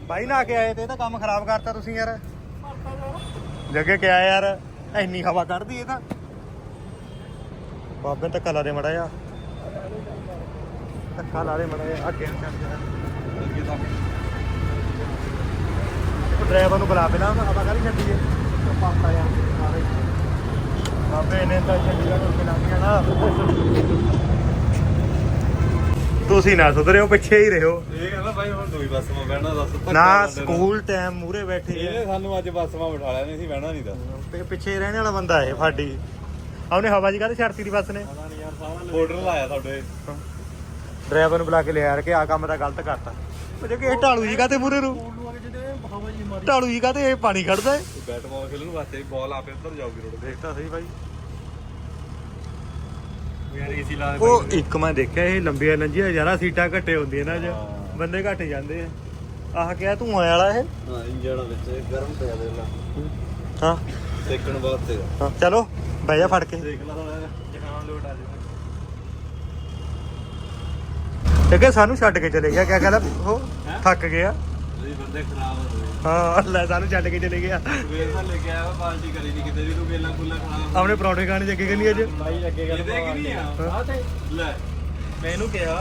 ਬਾਈ ਨਾ ਕੇ ਆਏ ਤੇ ਇਹ ਤਾਂ ਕੰਮ ਖਰਾਬ ਕਰਤਾ ਤੁਸੀਂ ਯਾਰ। ਜੱਗੇ ਕਿਹਾ ਯਾਰ, ਇੰਨੀ ਹਵਾ ਕੱਢਦੀ ਇਹ ਤਾਂ। ਬਾਬੇ ਧੱਕਾ ਲਾ ਦੇ ਮੜਾ ਜਾ ਧੱਕਾ ਲਾ ਦੇ ਮੜਾ ਜਾ ਅੱਗੇ ਨੂੰ ਚੱਲ ਜਾ। ਅੱਗੇ ਤੱਕ ਡਰਾਈਵਰ ਨੂੰ ਬੁਲਾ ਪਹਿਲਾਂ ਹਵਾ ਕਾਹਦੀ ਛੱਡੀ ਏ? ਪਾਪਾ ਯਾਰ ਬਾਬੇ ਨੇ ਤਾਂ ਚੰਡੀਗੜ੍ਹ ਉੱਤੇ ਲਾਂਦੀਆਂ ਨਾ। ਤੁਸੀਂ ਨਾ ਸੁਧਰਿਓ ਪਿੱਛੇ ਹੀ ਰਹੋ। ਇਹ ਕਹਿੰਦਾ ਭਾਈ ਹੁਣ ਦੂਈ ਬੱਸ ਮੈਂ ਬਹਿਣਾ ਦੱਸ ਧੱਕਾ ਨਾ। ਸਕੂਲ ਟਾਈਮ ਮੂਰੇ ਬੈਠੇ ਇਹਨੇ ਆ। ਸਾਨੂੰ ਅੱਜ ਬੱਸ ਮਾ ਬਿਠਾ ਲਿਆ ਨਹੀਂ ਸੀ ਬਹਿਣਾ ਨਹੀਂ ਦਾ ਪਿ- ਪਿੱਛੇ ਰਹਿਣ ਵਾਲਾ ਬੰਦਾ ਹੈ ਫਾਡੀ ਉਹਨੇ ਹਵਾ ਜੀ ਕਾਹਦੇ ਛੱਡਤੀ ਦੀ ਬੱਸ ਨੇ? ਪਤਾ ਨਹੀਂ ਯਾਰ ਸਾਰਾ ਬਾਰਡਰ ਲਾਇਆ ਤੁਹਾਡੇ। ਡਰਾਈਵਰ ਨੂੰ ਬੁਲਾ ਕੇ ਲਿਆ ਕੇ ਆ ਕੰਮ ਤਾਂ ਗਲਤ ਕਰਤਾ। ਉਹ ਜੇ ਕਿ ਇਹ ਢਾਲੂ ਜੀ ਕਾਤੇ ਮੂਰੇ ਨੂੰ? ਨੂੰ ਆ ਕੇ ਜਿਹੜੇ ਹਵਾ ਜੀ ਮਾਰੀ। ਢਾਲੂ ਜੀ ਕਾਤੇ ਇਹ ਪਾਣੀ ਖੜਦਾ? ਏ ਬੈਟ ਬਾਲ ਖੇਲਣ ਵਾਸਤੇ ਬਾਲ ਆਪੇ ਉੱਧਰ ਜਾਊਗੀ ਰੋਡ ਦੇਖਤਾ ਸਹੀ ਬਾਈ। ਯਾਰ ਏਸੀ ਲਾ ਦੇ ਉਹ ਇੱਕ ਮੈਂ ਦੇਖਿਆ ਇਹ ਲੰਬੀਆਂ ਲੰਜੀਆਂ ਯਾਰਾ ਸੀਟਾਂ ਘੱਟੇ ਹੁੰਦੀਆਂ ਨਾ ਅੱਜ ਬੰਦੇ ਘੱਟ ਜਾਂਦੇ ਆ। ਆਹ ਕਿਹਾ ਧੂਆਂ ਵਾਲਾ ਇਹ? ਹਾਂ ਇੰਜਣ ਵਿੱਚ ਗਰਮ ਪਿਆ ਦੇ ਲਾ ਹਾਂ। ਸੇਕਣ ਵਾਸਤੇ ਹਾਂ ਚਲੋ ਬਹਿ ਜਾ ਫੜ ਕੇ। ਦੇਖ ਲਾ ਜਗਾਉਣ ਲੋਟ ਆ ਜਾਊਗਾ। ਜੱਗੇ ਸਾਨੂੰ ਛੱਡ ਕੇ ਚਲੇ ਗਿਆ ਕਿਆ ਕਹਿੰਦਾ? ਉਹ ਥੱਕ ਗਿਆ। ਜੀ ਬੰਦੇ ਖਰਾਬ ਹੋ ਗਏ। ਹਾਂ ਲੈ ਸਾਨੂੰ ਛੱਡ ਕੇ ਚਲੇ ਗਿਆ। ਵੇਲ ਤਾਂ ਲੈ ਕੇ ਆਇਆ ਪਾਰਟੀ ਕਰੀ ਨਹੀਂ ਕਿਤੇ ਵੀ ਤੂੰ ਵੇਲਾ ਕੁੱਲਾ ਖਾ ਆਪਣੇ ਪਰੌਂਠੇ ਖਾਣੇ ਜੱਗੇ ਕਹਿੰਦੀ ਅੱਜ? ਬਾਈ ਲੱਗੇਗਾ ਇਹਦੇ ਕਿ ਨਹੀਂ ਆ? ਆ ਤੇ ਲੈ। ਮੈਂ ਇਹਨੂੰ ਕਿਹਾ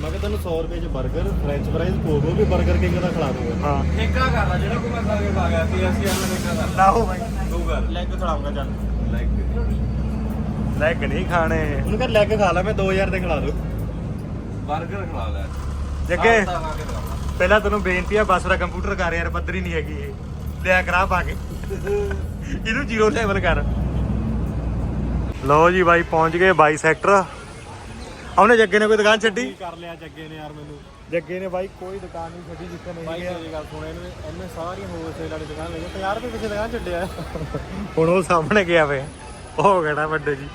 ਮੈਂ ਕਿਹਾ ਤੈਨੂੰ 100 ਰੁਪਏ ਚ 버ਗਰ ਫ੍ਰੈਂਚ ਫ੍ਰਾਈਜ਼ ਕੋਬੋ ਵੀ 버ਗਰ ਕਿੰਗ ਦਾ ਖਿਲਾ ਦੂੰਗਾ। ਹਾਂ। ਠੇਕਾ ਕਰ ਲੈ ਜਿਹੜਾ ਕੋ ਮੈਂ ਖਾ ਕੇ ਪਾ ਗਿਆ ਸੀ ਅਸੀਂ ਆਹ ਠੇਕਾ ਕਰ ਲਾ। ਹੋ ਬਾਈ। ਤੂੰ ਕਰ ਲੈਗ ਖਿਲਾਉਂਗਾ ਚੱਲ। ਲੈਗ ਲੈਗ ਨਹੀਂ ਖਾਣੇ। ਉਹਨੂੰ ਕਹ ਲੈਗ ਖਾ ਲੈ ਮੈਂ ਦੇ ਖਿਲਾ ਦੂੰ। 버ਗਰ ਖਿਲਾ ਲੈ। ਪਹਿਲਾਂ ਤੈਨੂੰ ਬੇਨਤੀ ਆ ਬਸ ਦਾ ਕੰਪਿਊਟਰ ਕਰ ਯਾਰ ਪੱਧਰੀ ਨਹੀਂ ਹੈਗੀ ਇਹ। ਲਿਆ ਕਰਾ ਪਾ ਕੇ। ਇਹਨੂੰ ਜ਼ੀਰੋ ਲੈਵਲ ਕਰ। ਲਓ ਜੀ ਬਾਈ ਪਹੁੰਚ ਗਏ 22 ਸੈਕਟਰ ਉਹਨੇ ਜੱਗੇ ਨੇ ਕੋਈ ਦੁਕਾਨ ਛੱਡੀ? ਕਰ ਲਿਆ ਜੱਗੇ ਨੇ ਯਾਰ ਮੈਨੂੰ? ਜੱਗੇ ਨੇ ਬਾਈ ਕੋਈ ਦੁਕਾਨ ਨਹੀਂ ਛੱਡੀ ਜਿੱਥੇ ਨਹੀਂ ਬਾਈ ਮੇਰੀ ਗੱਲ ਸੁਣ ਇਹਨੇ ਇਹਨੇ ਸਾਰੀਆਂ ਹੋਲਸੇਲ ਵਾਲੀ ਦੁਕਾਨ ਲਈ 50 ਰੁਪਏ ਪਿੱਛੇ ਦੁਕਾਨ ਛੱਡਿਆ। ਹੁਣ ਉਹ ਸਾਹਮਣੇ ਗਿਆ ਵੇ। ਉਹ ਕਿਹੜਾ ਵੱਡੇ ਜੀ।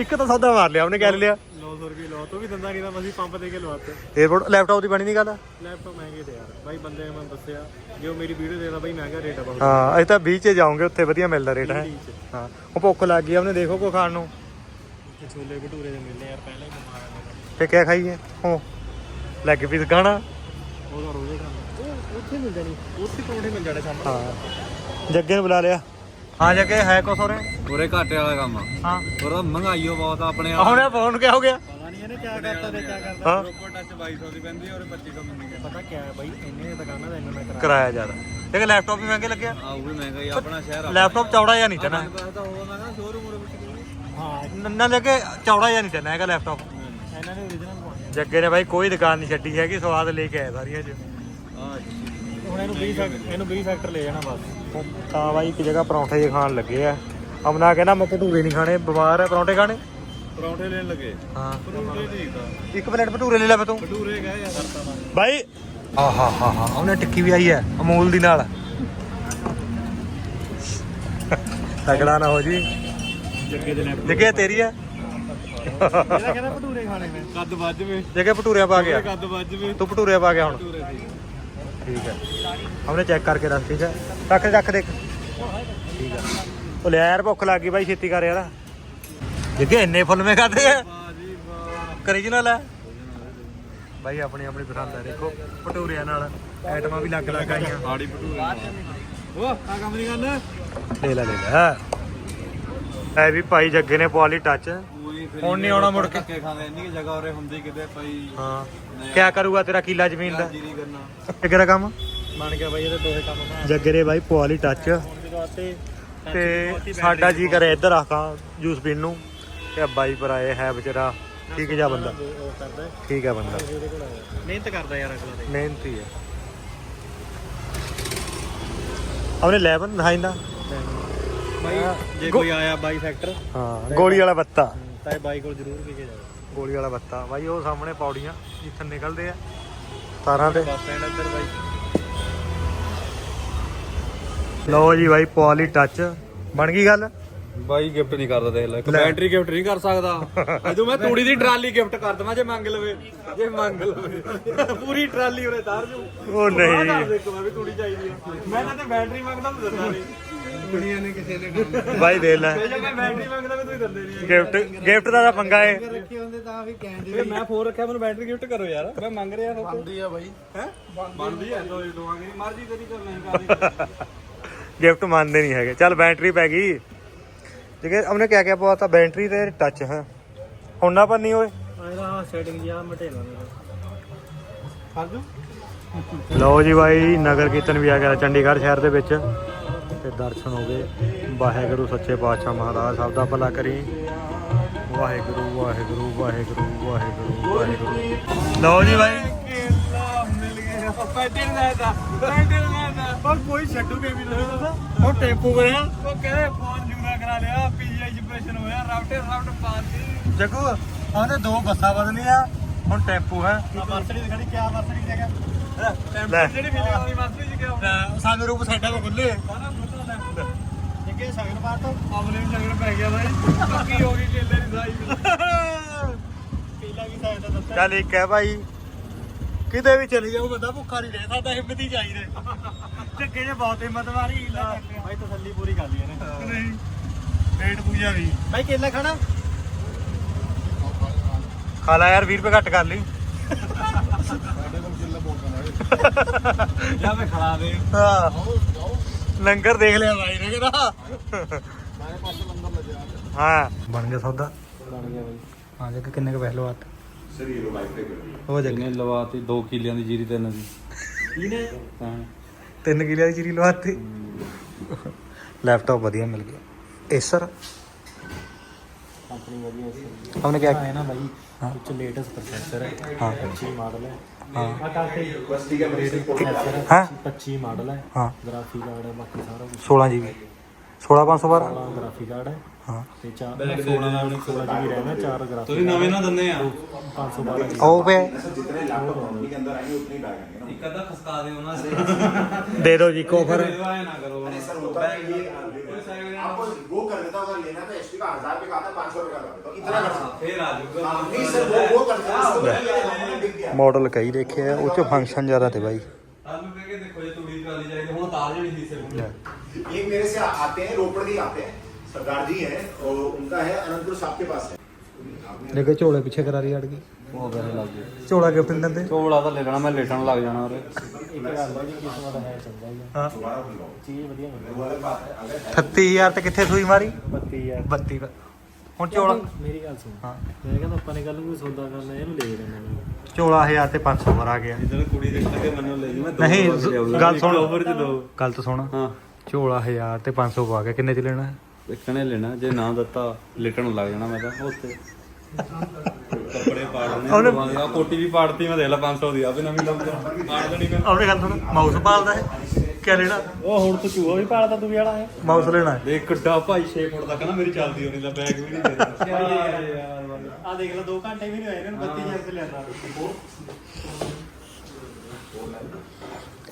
ਇੱਕ ਤਾਂ ਸੌਦਾ ਮਾਰ ਲਿਆ ਉਹਨੇ ਕਹਿ ਲਿਆ। 900 ਰੁਪਏ ਲਓ ਤੂੰ ਵੀ ਦਿੰਦਾ ਨਹੀਂ ਤਾਂ ਅਸੀਂ ਪੰਪ ਦੇ ਕੇ ਲਵਾਤੇ। 에어ਪੋਰਟ ਲੈਪਟਾਪ ਦੀ ਬਣੀ ਨਹੀਂ ਗੱਲ? ਲੈਪਟਾਪ ਮਹਿੰਗੇ ਤੇ ਯਾਰ ਬਾਈ ਬੰਦੇ ਨੇ ਮੈਨੂੰ ਦੱਸਿਆ ਜੇ ਉਹ ਮੇਰੀ ਵੀਡੀਓ ਦੇਖਦਾ ਬਾਈ ਮਹਿੰਗਾ ਰੇਟ ਆ ਬਹੁਤ। ਹਾਂ ਅਸੀਂ ਤਾਂ 20 ਚ ਜਾਓਗੇ ਉੱਥੇ ਵਧੀਆ ਮਿਲਦਾ ਰੇਟ ਹੈ। ਵੀਹ ਚ। ਹਾਂ ਉਹ ਭੁੱਖ ਲੱਗ ਗਈ ਆ, ਉਹਨੇ ਦੇਖੋ ਕੋ ਖਾਣ ਨੂੰ। ਤੇ ਛੋਲੇ ਭਟੂਰੇ ਦੇ ਮਿਲਦੇ ਯਾਰ ਪਹਿਲਾਂ ਹੀ ਬਿਮਾਰ ਆ ਮੈਂ ਤੇ। ਕਿਆ ਖਾਈਏ? ਉਹ ਲੈਗ ਪੀਸ ਖਾਣਾ। ਉਹ ਤਾਂ ਰੋਜ਼ੇ ਖਾਂਦਾ। ਉਹ ਉੱਥੇ ਮਿਲ ਜਾਣੀ ਉੱਥੇ ਪਰੌਂਠੇ ਮਿਲ ਜਾਣੇ ਸਾਹਮਣੇ ਹਾਂ ਜੱਗੇ ਨੂੰ ਬੁਲਾ ਲਿਆ। ਹਾਂ ਜੱਗੇ ਹੈ ਕੋ ਸੋਰੇ ਪੂਰੇ ਘਾਟੇ ਵਾਲਾ ਕੰਮ ਆ। ਹਾਂ। ਉਹਦਾ ਮਹਿੰਗਾਈਓ ਬਹੁਤ ਆ ਆਪਣੇ ਉਹਨੇ ਫੋਨ ਕਿਆ ਹੋ ਗਿਆ? ਪਤਾ ਨਹੀਂ ਇਹਨੇ ਕਿਆ ਕਰਤਾ ਤੇ ਕਿਆ ਕਰਤਾ ਹਾਂ। ਰੋਪੋ ਟੱਚ 2200 ਦੀ ਪੈਂਦੀ ਔਰ 2500 ਮਿਲਦੀ ਹੈ ਪਤਾ ਕਿਆ ਹੈ ਬਾਈ ਇੰਨੇ ਦੁਕਾਨਾਂ ਦਾ ਇੰਨਾ ਮੈਂ ਕਰਾ ਕਿਰਾਇਆ ਜ਼ਿਆਦਾ। ਜੱਗੇ ਲੈਪਟਾਪ ਵੀ ਮਹਿੰਗੇ ਲੱਗਿਆ। ਆ ਉਹ ਵੀ ਮਹਿੰਗਾ ਹੀ ਆ, ਆਪਣਾ ਸ਼ਹਿਰ ਆ। ਲੈਪਟਾਪ ਚੌੜਾ ਜਿਹਾ ਨਹੀਂ ਤੈਨਾਂ ਮੈਨੂੰ ਪਤਾ ਹੋਊਗਾ ਮੈਂ ਕਿਹਾ ਸ਼ੋਰੂਮ ਦੇ ਵਿੱਚ ਕਿਹੜੀ ਹਾਂ। ਨਾ ਜੱਗੇ ਚੌੜਾ ਜਿਹਾ ਨਹੀਂ ਤੈਨਾਂ ਹੈਗਾ ਲੈਪਟਾਪ ਇਹਨਾਂ ਨੇ origignal ਪਾਉਣੇ ਜੱਗੇ ਨੇ ਬਾਈ ਕੋਈ ਦੁਕਾਨ ਨਹੀਂ ਛੱਡੀ ਹੈਗੀ ਸਵਾਦ ਲੈ ਕੇ ਆਇਆ ਸਾਰੀਆਂ ਚ। ਆ ਹੁਣ ਇਹਨੂੰ 20 ਫੈਕਟਰ ਇਹਨੂੰ 20 ਫੈਕਟਰ ਲੈ ਜਾਣਾ ਬਸ। ਤਾਂ ਬਾਈ ਇੱਕ ਜਗ੍ਹਾ ਪਰੌਂਠੇ ਜੇ ਖਾਣ ਲੱਗੇ ਆ। ਅਮਨਾ ਕਹਿੰਦਾ ਮੈਂ ਭਟੂਰੇ ਨਹੀਂ ਖਾਣੇ ਬਿਮਾਰ ਹੈ ਪਰੌਂਠੇ ਖਾਣੇ? ਪਰੌਂਠੇ ਲੈਣ ਲੱਗੇ। ਹਾਂ। ਪਰੌਂਠੇ ਠੀਕ ਆ। ਇੱਕ ਪਲੇਟ ਭਟੂਰੇ ਲੈ ਲੈ ਮੈਂ ਤੂੰ। ਭਟੂਰੇ ਗਏ ਯਾਰ ਤਾਂ ਬਾਈ ਆਹਾ ਹਾ ਹਾ ਉਹਨੇ ਟਿੱਕੀ ਵੀ ਆਈ ਹੈ ਅਮੂਲ ਦੀ ਨਾਲ। ਤਗੜਾ ਨਾ ਹੋ ਜੀ। ਜੱਗੇ ਦੇ ਨੇ ਜੱਗੇ ਤੇਰੀ ਹੈ ਇਹਦਾ ਕਹਿੰਦਾ ਭਟੂਰੇ ਖਾਣੇ ਨੇ ਕੱਦ ਵੱਜਵੇ ਜੱਗੇ ਭਟੂਰੇ ਪਾ ਗਿਆ। ਕੱਦ ਵੱਜਵੇ ਤੂੰ ਭਟੂਰੇ ਪਾ ਗਿਆ ਹੁਣ। ਠੀਕ ਹੈ ਹਮਨੇ ਚੈੱਕ ਕਰਕੇ ਰੱਖ ਠੀਕ ਹੈ ਰੱਖ ਰੱਖ ਦੇ ਠੀਕ ਹੈ ਉਹ ਲੈ ਯਾਰ ਭੁੱਖ ਲੱਗ ਗਈ ਬਾਈ ਛੇਤੀ ਕਰ ਯਾਰ। ਜੱਗੇ ਇੰਨੇ ਫੁੱਲ ਮੇ ਖਾਦੇ ਆ। ਕਰੀਜਨਲ ਹੈ ਬਾਈ ਆਪਣੀ ਆਪਣੀ ਪਸੰਦ ਹੈ ਦੇਖੋ। ਭਟੂਰਿਆਂ ਨਾਲ ਆਈਟਮਾਂ ਵੀ ਲੱਗ ਲੱਗ ਆਈਆਂ। ਆੜੀ ਭਟੂਰੇ ਉਹ ਆ ਕੰਮ ਨਹੀਂ ਕਰਨਾ। ਲੈ ਲੈ ਲੈ ਲੈ। ਐ ਵੀ ਭਾਈ ਜੱਗੇ ਨੇ ਪਵਾ ਲਈ ਟੱਚ ਹੁਣ ਨਹੀਂ ਆਉਣਾ ਮੁੜ ਕੇ। ਖਾਂਦੇ ਇੰਨੀ ਜਗ੍ਹਾ ਉਰੇ ਹੁੰਦੀ ਕਿਤੇ ਪਈ ਹਾਂ। ਕਿਆ ਕਰੂਗਾ ਤੇਰਾ ਕਿੱਲਾ ਜ਼ਮੀਨ ਦਾ? ਕਰਨਾ। ਦਾ ਕੰਮ? ਬਣ ਗਿਆ ਬਾਈ ਇਹਦੇ ਦੋਹੇ ਕੰਮ ਬਣਾ ਜੱਗੇ ਨੇ ਬਾਈ ਪਵਾ ਲਈ ਟੱਚ ਤੇ ਸਾਡਾ ਜੀ ਕਰੇ ਇੱਧਰ ਆਖਾਂ ਜੂਸ ਪੀਣ ਨੂੰ ਤੇ ਬਾਈ ਪਰ ਆਏ ਹੈ ਵਿਚਾਰਾ ਠੀਕ ਜਿਹਾ ਬੰਦਾ। ਠੀਕ ਹੈ ਬੰਦਾ। ਮਿਹਨਤ ਕਰਦਾ ਯਾਰ ਅਗਲਾ ਦੇ ਮਿਹਨਤੀ ਹੈ। ਉਹਨੇ 11 ਦਿਖਾਇੰਦਾ ਬਾਈ ਜੇ ਕੋਈ ਆਇਆ ਬਾਈ ਫੈਕਟਰ ਹਾਂ ਗੋਲੀ ਵਾਲਾ ਬੱਤਾ। ਤਾਂ ਇਹ ਬਾਈ ਕੋਲ ਜ਼ਰੂਰ ਵੀ ਕੇ ਜਾਵੇ। ਗੋਲੀ ਵਾਲਾ ਬੱਤਾ। ਬਾਈ ਉਹ ਸਾਹਮਣੇ ਪੌੜੀਆਂ ਜਿੱਥੇ ਨਿਕਲਦੇ ਆ। ਤਾਰਾਂ ਤੇ। ਬੱਸ ਸਟੈਂਡ ਇੱਧਰ ਬਾਈ ਲਓ ਜੀ ਬਾਈ ਪਵਾ ਲਈ ਟੱਚ ਬਣ ਗਈ ਗੱਲ? ਬਾਈ ਗਿਫਟ ਨਹੀਂ ਕਰਦਾ ਦੇਖ ਲੈ। ਇੱਕ ਬੈਟਰੀ ਗਿਫਟ ਨਹੀਂ ਕਰ ਸਕਦਾ। ਜਦੋਂ ਮੈਂ ਤੂੜੀ ਦੀ ਟਰਾਲੀ ਗਿਫਟ ਕਰ ਦਵਾਂ ਜੇ ਮੰਗ ਲਵੇ। ਜੇ ਮੰਗ ਲਵੇ। ਪੂਰੀ ਟਰਾਲੀ ਉਰੇ ਤਾਰ ਜੂ। ਉਹ ਨਹੀਂ। ਦੇਖੋ ਮੈਂ ਵੀ ਤੂੜੀ ਚਾਹੀਦੀ ਆ। ਮੈਂ ਤਾਂ ਤੇ ਬੈਟਰੀ ਮੰਗਦਾ ਤੂੰ ਦਿੰਦਾ ਨਹੀਂ। ਕੁੜੀਆਂ ਨੇ ਕਿਸੇ ਨੇ ਬਾਈ ਦੇ ਲੈ। ਜੇ ਮੈਂ ਬੈਟਰੀ ਮੰਗਦਾ ਵੀ ਤੂੰ ਦਿੰਦੇ ਨਹੀਂ ਗਿਫਟ ਗਿਫਟ ਦਾ ਤਾਂ ਪੰਗਾ ਏ। ਰੱਖੇ ਹੁੰਦੇ ਤਾਂ ਵੀ ਕਹਿੰਦੇ ਇਹ ਮੈਂ ਫੋਨ ਰੱਖਿਆ ਮੈਨੂੰ ਬੈਟਰੀ ਗਿਫਟ ਕਰੋ ਯਾਰ। ਮੈਂ ਮੰਗ ਰਿਹਾ ਬਣਦੀ ਆ ਬਾਈ। ਹੈ? ਬਣਦੀ ਆ। ਦੋ ਦਵਾਂਗੇ ਮਰਜ਼ੀ ਤੇਰੀ ਕਰ ਨਹੀਂ ਕਰਦੀ ਗਿਫਟ ਮੰਨਦੇ ਨਹੀਂ ਹੈਗੇ। ਚੱਲ ਬੈਟਰੀ ਪੈ ਗਈ। ਠੀਕ ਹੈ ਉਹਨੇ ਕਿਆ ਕਿਆ ਪਵਾਤਾ? ਬੈਟਰੀ ਤੇ ਟੱਚ ਹੈ? ਹੁਣ ਨਾ ਪੰਨੀ ਓਏ। ਸੈਟਿੰਗ ਲਓ ਜੀ ਬਾਈ ਨਗਰ ਕੀਰਤਨ ਵੀ ਆ ਗਿਆ ਚੰਡੀਗੜ੍ਹ ਸ਼ਹਿਰ ਦੇ ਵਿੱਚ। ਤੇ ਦਰਸ਼ਨ ਹੋ ਗਏ। ਵਾਹਿਗੁਰੂ ਸੱਚੇ ਪਾਤਸ਼ਾਹ ਮਹਾਰਾਜ ਸਭ ਦਾ ਭਲਾ ਕਰੀ। ਵਾਹਿਗੁਰੂ ਵਾਹਿਗੁਰੂ ਵਾਹਿਗੁਰੂ ਵਾਹਿਗੁਰੂ ਵਾਹਿਗੁਰੂ। ਲਓ ਜੀ ਬਾਈ। ਕੇਲਾ ਮਿਲ ਗਿਆ। ਪੈਟੇ ਨਾ ਦਾ। ਪੈਟੇ ਨਾ ਦਾ ਪਰ ਕੋਈ ਛੱਡੂ ਕੇ ਵੀ ਨਹੀਂ ਦੱਸਦਾ ਉਹ ਟੈਂਪੂ ਕਰਿਆ ਉਹ ਕਹਿੰਦੇ ਫੋਨ ਜੂਰਾ ਕਰਾ ਲਿਆ ਪੀਜੀਆਈ ਜਨਰੇਸ਼ਨ ਹੋਇਆ ਰਾਊਟਰ ਰਾਊਟ ਪਾਤੀ ਜੱਗੂ ਉਹਨੇ ਦੋ ਬੱਸਾਂ ਬਦਲੀਆਂ ਹੁਣ ਟੈਂਪੂ ਹੈ। ਆ ਮਰਸਡੀ ਦਿਖਾਣੀ ਕਿਆ ਮਰਸਡੀ ਹੈਗਾ ਲੈ ਜਿਹੜੀ ਫੀਲਿੰਗ ਆਉਂਦੀ ਮਾਸਟਰ ਜੀ ਕਿਹਾ ਸਾਨੂੰ ਰੂਪ ਸਾਡਾ ਕੋ ਖੁੱਲੇ ਜਿੱਕੇ ਸ਼ਗਨ ਬਾਤ ਆਮਲੇ ਨੂੰ ਸ਼ਗਨ ਪੈ ਗਿਆ ਬਾਈ। ਪੱਕੀ ਹੋ ਗਈ ਕੇਲੇ ਦੀ ਸਾਈ ਕੇਲਾ ਕੀ ਸਾਈ ਦਾ ਦੱਸਿਆ ਚੱਲ ਇੱਕ ਹੈ ਭਾਈ ਕਿਤੇ ਵੀ ਚਲੇ ਜਾਓ ਬੰਦਾ ਭੁੱਖਾ ਨਹੀਂ ਰਹਿ ਸਕਦਾ ਹਿੰਮਤ ਹੀ ਚਾਹੀਦੀ ਜੇ ਬਹੁਤ ਹਿੰਮਤ ਮਾਰੀ ਬਾਈ ਤਸੱਲੀ ਪੂਰੀ ਕਰ ਲਈ ਇਹਨੇ। ਨਹੀਂ ਪੇਟ ਪੂਜਾ ਵੀ। ਬਾਈ ਕੇਲਾ ਖਾਣਾ? ਖਾ ਲੈ ਯਾਰ 20 ਰੁਪਏ ਘੱਟ ਕਰ ਲਈ। ਜਾਂ ਮੈਂ ਖੜਾ ਦੇ। ਹਾਂ। ਲੰਗਰ ਦੇਖ ਲਿਆ ਭਾਈ ਨੇ ਕਿਹਦਾ। ਹਾਂ। ਬਣ ਗਿਆ ਸੌਦਾ। ਬਣ ਗਿਆ ਬਾਈ। ਹਾਂ ਜੇ ਕਿੰਨੇ ਕ ਪਹਿਲੋ ਆਤ ਸਰ ਇਹ ਲੋ ਵਾਈਫਾਈ ਕਰ ਹੋ ਜਾ ਇਹਨੇ ਲਵਾਤੀ? 2 ਕਿੱਲਿਆਂ ਦੀ ਜੀਰੀ ਤਿੰਨ ਦੀ। ਇਹਨੇ ਹਾਂ। 3 ਕਿਲਿਆਂ ਦੀ ਚੀਰੀ ਲਵਾਤੀ ਲੈਪਟਾਪ ਵਧੀਆ ਮਿਲ ਗਿਆ ਏਸਰ ਕੰਪਨੀ ਵਧੀਆ ਸੀ हमने क्या ਹੈ ਨਾ ਬਾਈ ਉੱਚ ਲੇਟੈਸਟ ਪ੍ਰੋਸੈਸਰ ਹੈ ਹਾਂ 25 ਮਾਡਲ ਹੈ ਹਾਂ ਆ ਕਾਕੇ ਬਸ ਠੀਕ ਹੈ ਮੇਰੇ ਪ੍ਰੋਸੈਸਰ ਹਾਂ 25 ਮਾਡਲ ਹੈ ਹਾਂ ਗ੍ਰਾਫਿਕ ਕਾਰਡ ਹੈ ਬਾਕੀ ਸਾਰਾ ਕੁਝ 16 ਜੀਬੀ 16512 16 ਗ੍ਰਾਫਿਕ ਕਾਰਡ ਹੈ ਹਾਂ ਤੇ 4 16 ਦਾ 16 GB RAM ਹੈ 4 ਗ੍ਰਾਫਿਕ ਤੁਸੀਂ ਨਵੇਂ ਨਾ ਦੰਨੇ ਆ 512 ਉਹ पे सर जितने लैपटॉप कंपनी के अंदर आएंगे उतने ही बैग आएंगे ना ਇੱਕ ਅੱਧਾ ਖਸਕਾ ਦੇ ਉਹਨਾਂ ਸੇ दे दो जी को ऑफर ਨਾ ਕਰੋ सर होता है ये आपको वो कर देता अगर लेना तो एचपी का हजार रुपये का आता है पाँच सौ रुपये का कर देता हूँ। इतना कर सकते ਫੇਰ ਆ ਜਾਊਗਾ हैं। नहीं सर वो वो कर देता है, उसको नहीं यार, हमने लिख दिया ਮਾਡਲ ਕਈ ਦੇਖੇ ਆ ਉਹ ਚ ਫੰਕਸ਼ਨ ਜ਼ਿਆਦਾ ਤੇ ਬਾਈ ਤੁਹਾਨੂੰ ਕਹਿ ਕੇ ਦੇਖੋ ਜੇ ਤੂੜੀ ਟਰਾਲੀ ਚਾਹੀਦੀ ਹੁਣ ਤਾਰ ਜਣੀ ਸੀ ਸਿਰ ये मेरे से आते हैं रोपड़ के ही आते हैं सरदार जी हैं और उनका है अनंतपुर साहब के पास है ਦੇਖੇ ਝੋਲੇ ਪਿੱਛੇ ਕਰਾਰੀ ਅੜ ਗਈ ਉਹ ਪੈਸੇ ਲੱਗ ਗਏ ਝੋਲਾ ਗਿਫਟ ਨਹੀਂ ਦਿੰਦੇ ਝੋਲਾ ਤਾਂ ਲੈ ਲੈਣਾ ਮੈਂ ਲੇਟਣ ਲੱਗ ਜਾਣਾ ਉਰੇ ਇੱਕ ਗੱਲ ਹੈ ਜੀ ਕਿਸਮ ਦਾ ਹੈ ਚੰਗਾ ਹੀ ਆ ਹਾਂ ਚੀਜ਼ ਵਧੀਆ ਮਿਲਦੀ 38000 ਤੇ ਕਿੱਥੇ ਸੂਈ ਮਾਰੀ ਬੱਤੀ ਆ 32 ਦਾ। ਹੁਣ ਝੋਲਾ ਮੇਰੀ ਗੱਲ ਸੁਣ ਹਾਂ ਮੈਂ ਕਹਿੰਦਾ ਆਪਾਂ ਨੇ ਕੱਲ ਨੂੰ ਕੋਈ ਸੌਦਾ ਕਰਨਾ ਇਹਨੂੰ ਲੈ ਲੈਣਾ ਝੋਲਾ 1000 ਤੇ 500 ਪਰ ਆ ਗਿਆ ਜਦੋਂ ਕੁੜੀ ਦੇਖਣ ਕੇ ਮੈਨੂੰ ਲੈ ਜੀ ਮੈਂ ਨਹੀਂ ਗੱਲ ਸੁਣ ਆਫਰ ਚ ਦੋ ਗੱਲ ਤਾਂ ਸੁਣ ਹਾਂ ਝੋਲਾ 1000 ਤੇ 500 ਪਾ ਕੇ ਕਿੰਨੇ ਚ ਲੈਣਾ ਇੱਕਣੇ ਲੈਣਾ ਜੇ ਨਾ ਦਿੱਤਾ ਲੇਟਣ ਲੱਗ ਜਾਣਾ ਮੈਂ ਤਾਂ ਉੱਥੇ। ਕੱਪੜੇ ਪਾੜਨੇ ਆ ਕੋਟੀ ਵੀ ਪਾੜਤੀ ਮੈਂ ਦੇਖ ਲਾ 500 ਦੀ ਆ ਵੀ ਨਵੀਂ ਲੱਭ ਪਾੜ ਦੇਣੀ ਮੈਂ। ਉਹਨੇ ਗੱਲ ਸੁਣ ਮਾਊਸ ਪਾਲਦਾ ਹੈ ਕਿਆ ਲੈਣਾ? ਉਹ ਹੁਣ ਤੂੰ ਚੂਹਾ ਵੀ ਪਾਲਦਾ ਤੂੰ ਵੀ ਵਾਲਾ ਹੈ। ਮਾਊਸ ਲੈਣਾ ਹੈ। ਦੇਖ ਕਿੱਡਾ ਭਾਈ 6 ਫੁੱਟ ਦਾ ਕਹਿੰਦਾ ਮੇਰੀ ਚੱਲਦੀ ਹੋਣੀ ਦਾ ਬੈਗ ਵੀ ਨਹੀਂ ਦੇ ਆ ਦੇਖ ਲੈ 2 ਘੰਟੇ ਵੀ ਨਹੀਂ ਹੋਏ ਇਹਨਾਂ ਨੂੰ 32000 ਰੁਪਏ ਲੈਂਦਾ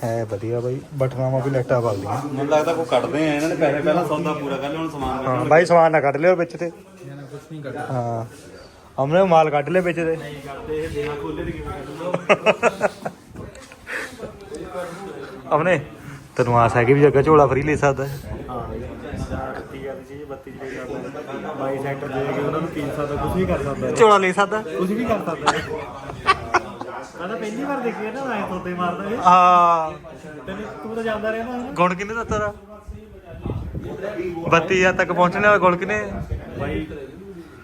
ਹੈ ਵਧੀਆ ਬਾਈ। ਬਟਨਾਂ ਮਾ ਵੀ ਲੈਟਾ ਪਾਲਦੀਆਂ ਮੈਨੂੰ ਲੱਗਦਾ ਕੋਈ ਕੱਢਦੇ ਆ ਇਹਨਾਂ ਨੇ ਪੈਸੇ ਪਹਿਲਾਂ ਸੌਦਾ ਪੂਰਾ ਕਰ ਲਿਆ ਹੁਣ ਸਮਾਨ ਹਾਂ ਬਾਈ ਸਮਾਨ ਨਾ ਕੱਢ ਲਿਓ ਵਿੱਚ ਤੇ। ਹਾਂ। ਹਮਨੇ ਮਾਲ ਕੱਢ ਲਿਆ ਵਿੱਚ ਤੇ। ਨਹੀਂ ਕਰਦੇ ਇਹ ਬਿਨਾ ਖੋਲੇ ਤੇ ਕਿਵੇਂ ਕੱਢੂਗਾ ਹਮਨੇ ਤੈਨੂੰ ਆਸ ਹੈ ਕਿ ਵੀ ਜੱਗਾ ਝੋਲਾ ਫਰੀ ਲੈ ਸਕਦਾ ਹੈ। ਹਾਂ 32 ਵਾਲੀ ਚੀਜ਼ 32 ਦੇ ਕਰਦਾ ਬਾਈ ਸੈਂਟਰ ਦੇ ਕੇ ਉਹਨਾਂ ਨੂੰ ਪੀਣ ਸਕਦਾ ਕੁਝ ਵੀ ਕਰ ਸਕਦਾ। ਝੋਲਾ ਲੈ ਸਕਦਾ ਕੁਝ ਵੀ ਕਰ ਸਕਦਾ ਮੈਂ ਤਾਂ ਪਹਿਲੀ ਵਾਰ ਦੇਖੀ ਹੈ ਨਾ ਐ ਤੋਤੇ ਮਾਰਦਾ ਇਹ। ਆ ਤੈਨੂੰ ਤੂੰ ਤਾਂ ਜਾਂਦਾ ਰਿਹਾ ਨਾ ਗੁਣ ਕਿੰਨੇ ਦਾ? ਤੇਰਾ 32000 ਤੱਕ ਪਹੁੰਚਣੇ ਵਾਲਾ ਗੁਣ ਕਿੰਨੇ? ਬਾਈ